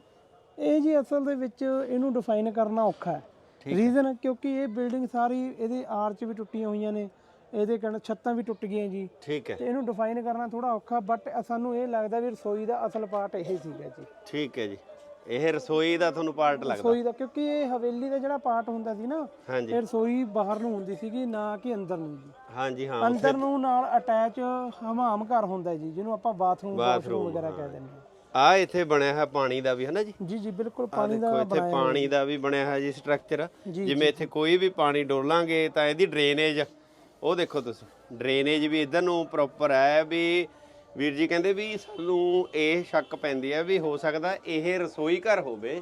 ਇਹ ਜੀ ਅਸਲ ਦੇ ਵਿੱਚ ਇਹਨੂੰ ਡਿਫਾਈਨ ਕਰਨਾ ਔਖਾ ਹੈ। ਰੀਜ਼ਨ ਕਿਉਂਕਿ ਇਹ ਬਿਲਡਿੰਗ ਸਾਰੀ ਇਹਦੇ ਆਰਚ ਵੀ ਟੁੱਟੀਆਂ ਹੋਈਆਂ ਨੇ ਇਹਦੇ ਕਣ ਛੱਤਾਂ ਵੀ ਟੁੱਟ ਗਈਆਂ ਜੀ। ਠੀਕ ਹੈ। ਤੇ ਇਹਨੂੰ ਡਿਫਾਈਨ ਕਰਨਾ ਥੋੜਾ ਔਖਾ ਬਟ ਸਾਨੂੰ ਇਹ ਲੱਗਦਾ ਵੀ ਰਸੋਈ ਦਾ ਅਸਲ ਪਾਰਟ ਇਹ ਸੀਗਾ ਜੀ। ਠੀਕ ਹੈ ਜੀ। ਇਹ ਰਸੋਈ ਦਾ ਤੁਹਾਨੂੰ ਪਾਰਟ ਲੱਗਦਾ। ਰਸੋਈ ਦਾ ਕਿਉਂਕਿ ਇਹ ਹਵੇਲੀ ਦਾ ਜਿਹੜਾ ਪਾਰਟ ਹੁੰਦਾ ਸੀ ਨਾ ਹਾਂਜੀ। ਇਹ ਰਸੋਈ ਬਾਹਰ ਨੂੰ ਹੁੰਦੀ ਸੀਗੀ ਨਾ ਕਿ ਅੰਦਰ ਨੂੰ ਜੀ। ਹਾਂਜੀ ਹਾਂ ਅੰਦਰ ਨੂੰ ਨਾਲ ਅਟੈਚ ਹਮਾਮ ਘਰ ਹੁੰਦਾ ਜੀ ਜਿਹਨੂੰ ਆਪਾਂ ਬਾਥਰੂਮ ਵਾਸ਼ਰੂਮ ਵਗੈਰਾ ਕਹਿ ਦਿੰਦੇ ਹਾਂ। ਆ ਇੱਥੇ ਬਣਿਆ ਹੈ ਪਾਣੀ ਦਾ ਵੀ ਹੈ ਨਾ ਜੀ? ਜੀ ਜੀ ਬਿਲਕੁਲ ਪਾਣੀ ਦਾ ਇੱਥੇ ਪਾਣੀ ਦਾ ਵੀ ਬਣਿਆ ਹੈ ਜੀ ਸਟਰਕਚਰ ਜਿਵੇਂ ਇੱਥੇ ਕੋਈ ਵੀ ਪਾਣੀ ਡੋਲਾਂਗੇ ਤਾਂ ਇਹਦੀ ਡਰੇਨੇਜ ਉਹ ਦੇਖੋ ਤੁਸੀਂ ਡਰੇਨੇਜ ਵੀ ਇਧਰ ਨੂੰ ਪ੍ਰੋਪਰ ਹੈ ਵੀ ਵੀਰ ਜੀ ਕਹਿੰਦੇ ਵੀ ਸਾਨੂੰ ਇਹ ਸ਼ੱਕ ਪੈਂਦੀ ਹੈ ਵੀ ਹੋ ਸਕਦਾ ਇਹ ਰਸੋਈ ਘਰ ਹੋਵੇ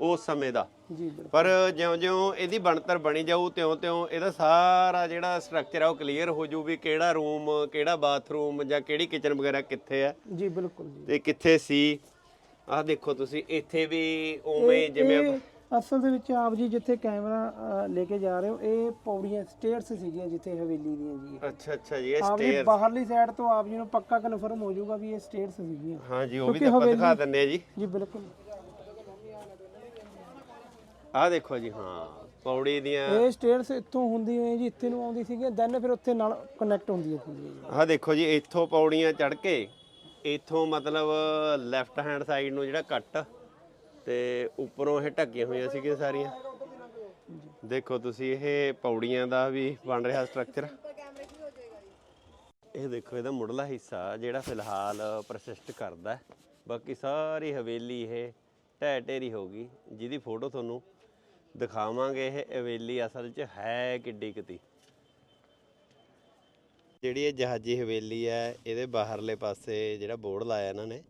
ਉਸ ਸਮੇਂ ਦਾ। ਜੀ ਪਰ ਜਿਉਂ-ਜਿਉਂ ਇਹਦੀ ਬਣਤਰ ਬਣੀ ਜਾਊ ਤਿਉਂ-ਤਿਉਂ ਇਹਦਾ ਸਾਰਾ ਜਿਹੜਾ ਸਟਰਕਚਰ ਆ ਉਹ ਕਲੀਅਰ ਹੋ ਜੂ ਵੀ ਕਿਹੜਾ ਰੂਮ ਕਿਹੜਾ ਬਾਥਰੂਮ ਜਾਂ ਕਿਹੜੀ ਕਿਚਨ ਵਗੈਰਾ ਕਿੱਥੇ ਹੈ ਜੀ ਬਿਲਕੁਲ ਜੀ। ਤੇ ਕਿੱਥੇ ਸੀ? ਆਹ ਦੇਖੋ ਤੁਸੀਂ ਇੱਥੇ ਵੀ ਉਵੇਂ ਜਿਵੇਂ ਅਸਲ ਦੇ ਵਿੱਚ ਆਪ ਜੀ ਜਿੱਥੇ ਕੈਮਰਾ ਲੈ ਕੇ ਜਾ ਰਹੇ ਹੋ ਇਹ ਪੌੜੀਆਂ ਸਟੇਅਰਸ ਸੀਗੀਆਂ ਜਿੱਥੇ ਹਵੇਲੀ ਦੀਆਂ ਜੀ ਅੱਛਾ ਅੱਛਾ ਜੀ ਇਹ ਆਪ ਜੀ ਸਟੇਅਰ ਬਾਹਰਲੀ ਸਾਈਡ ਤੋਂ ਆਪ ਜੀ ਨੂੰ ਪੱਕਾ ਕਨਫਰਮ ਹੋ ਜਾਊਗਾ ਵੀ ਇਹ ਸਟੇਅਰਸ ਸੀਗੀਆਂ। ਹਾਂ ਜੀ ਉਹ ਵੀ ਤਾਂ ਆਪਾਂ ਦਿਖਾ ਦਿੰਨੇ ਆ ਜੀ। ਜੀ ਬਿਲਕੁਲ। ਆਹ ਦੇਖੋ ਜੀ ਹਾਂ ਪੌੜੀ ਦੀਆਂ ਇਹ ਸਟੇਅਰਸ ਇੱਥੋਂ ਹੁੰਦੀ ਹੋਈ ਜੀ ਇੱਥੇ ਨੂੰ ਆਉਂਦੀ ਸੀਗੀ ਦੈਨ ਫਿਰ ਉੱਥੇ ਨਾਲ ਕਨੈਕਟ ਹੁੰਦੀ ਜੀ। ਆਹ ਦੇਖੋ ਜੀ ਇੱਥੋਂ ਪੌੜੀਆਂ ਚੜ ਕੇ ਇੱਥੋਂ ਮਤਲਬ ਲੈਫਟ ਹੈਂਡ ਸਾਈਡ ਨੂੰ ਜਿਹੜਾ ਕੱਟ ਤੇ ਉੱਪਰੋਂ ਇਹ ਢੱਕੀਆਂ ਹੋਈਆਂ ਸੀਗੀਆਂ ਸਾਰੀਆਂ। ਦੇਖੋ ਤੁਸੀਂ, ਇਹ ਪੌੜੀਆਂ ਦਾ ਵੀ ਬਣ ਰਿਹਾ ਸਟਰਕਚਰ ਇਹ ਦੇਖੋ, ਇਹਦਾ ਮੁੱਢਲਾ ਹਿੱਸਾ ਜਿਹੜਾ ਫਿਲਹਾਲ ਪ੍ਰਸ਼ਿਸ਼ਟ ਕਰਦਾ ਬਾਕੀ ਸਾਰੀ ਹਵੇਲੀ ਇਹ ਢਹਿ ਢੇਰੀ ਹੋ ਗਈ। ਜਿਹਦੀ ਫੋਟੋ ਤੁਹਾਨੂੰ ਦਿਖਾਵਾਂਗੇ, ਇਹ ਹਵੇਲੀ ਅਸਲ 'ਚ ਹੈ ਕਿੱਡੀ ਕੁ ਜਿਹੜੀ ਇਹ ਜਹਾਜੀ ਹਵੇਲੀ ਹੈ, ਇਹਦੇ ਬਾਹਰਲੇ ਪਾਸੇ ਜਿਹੜਾ ਬੋਰਡ ਲਾਇਆ ਇਹਨਾਂ ਨੇ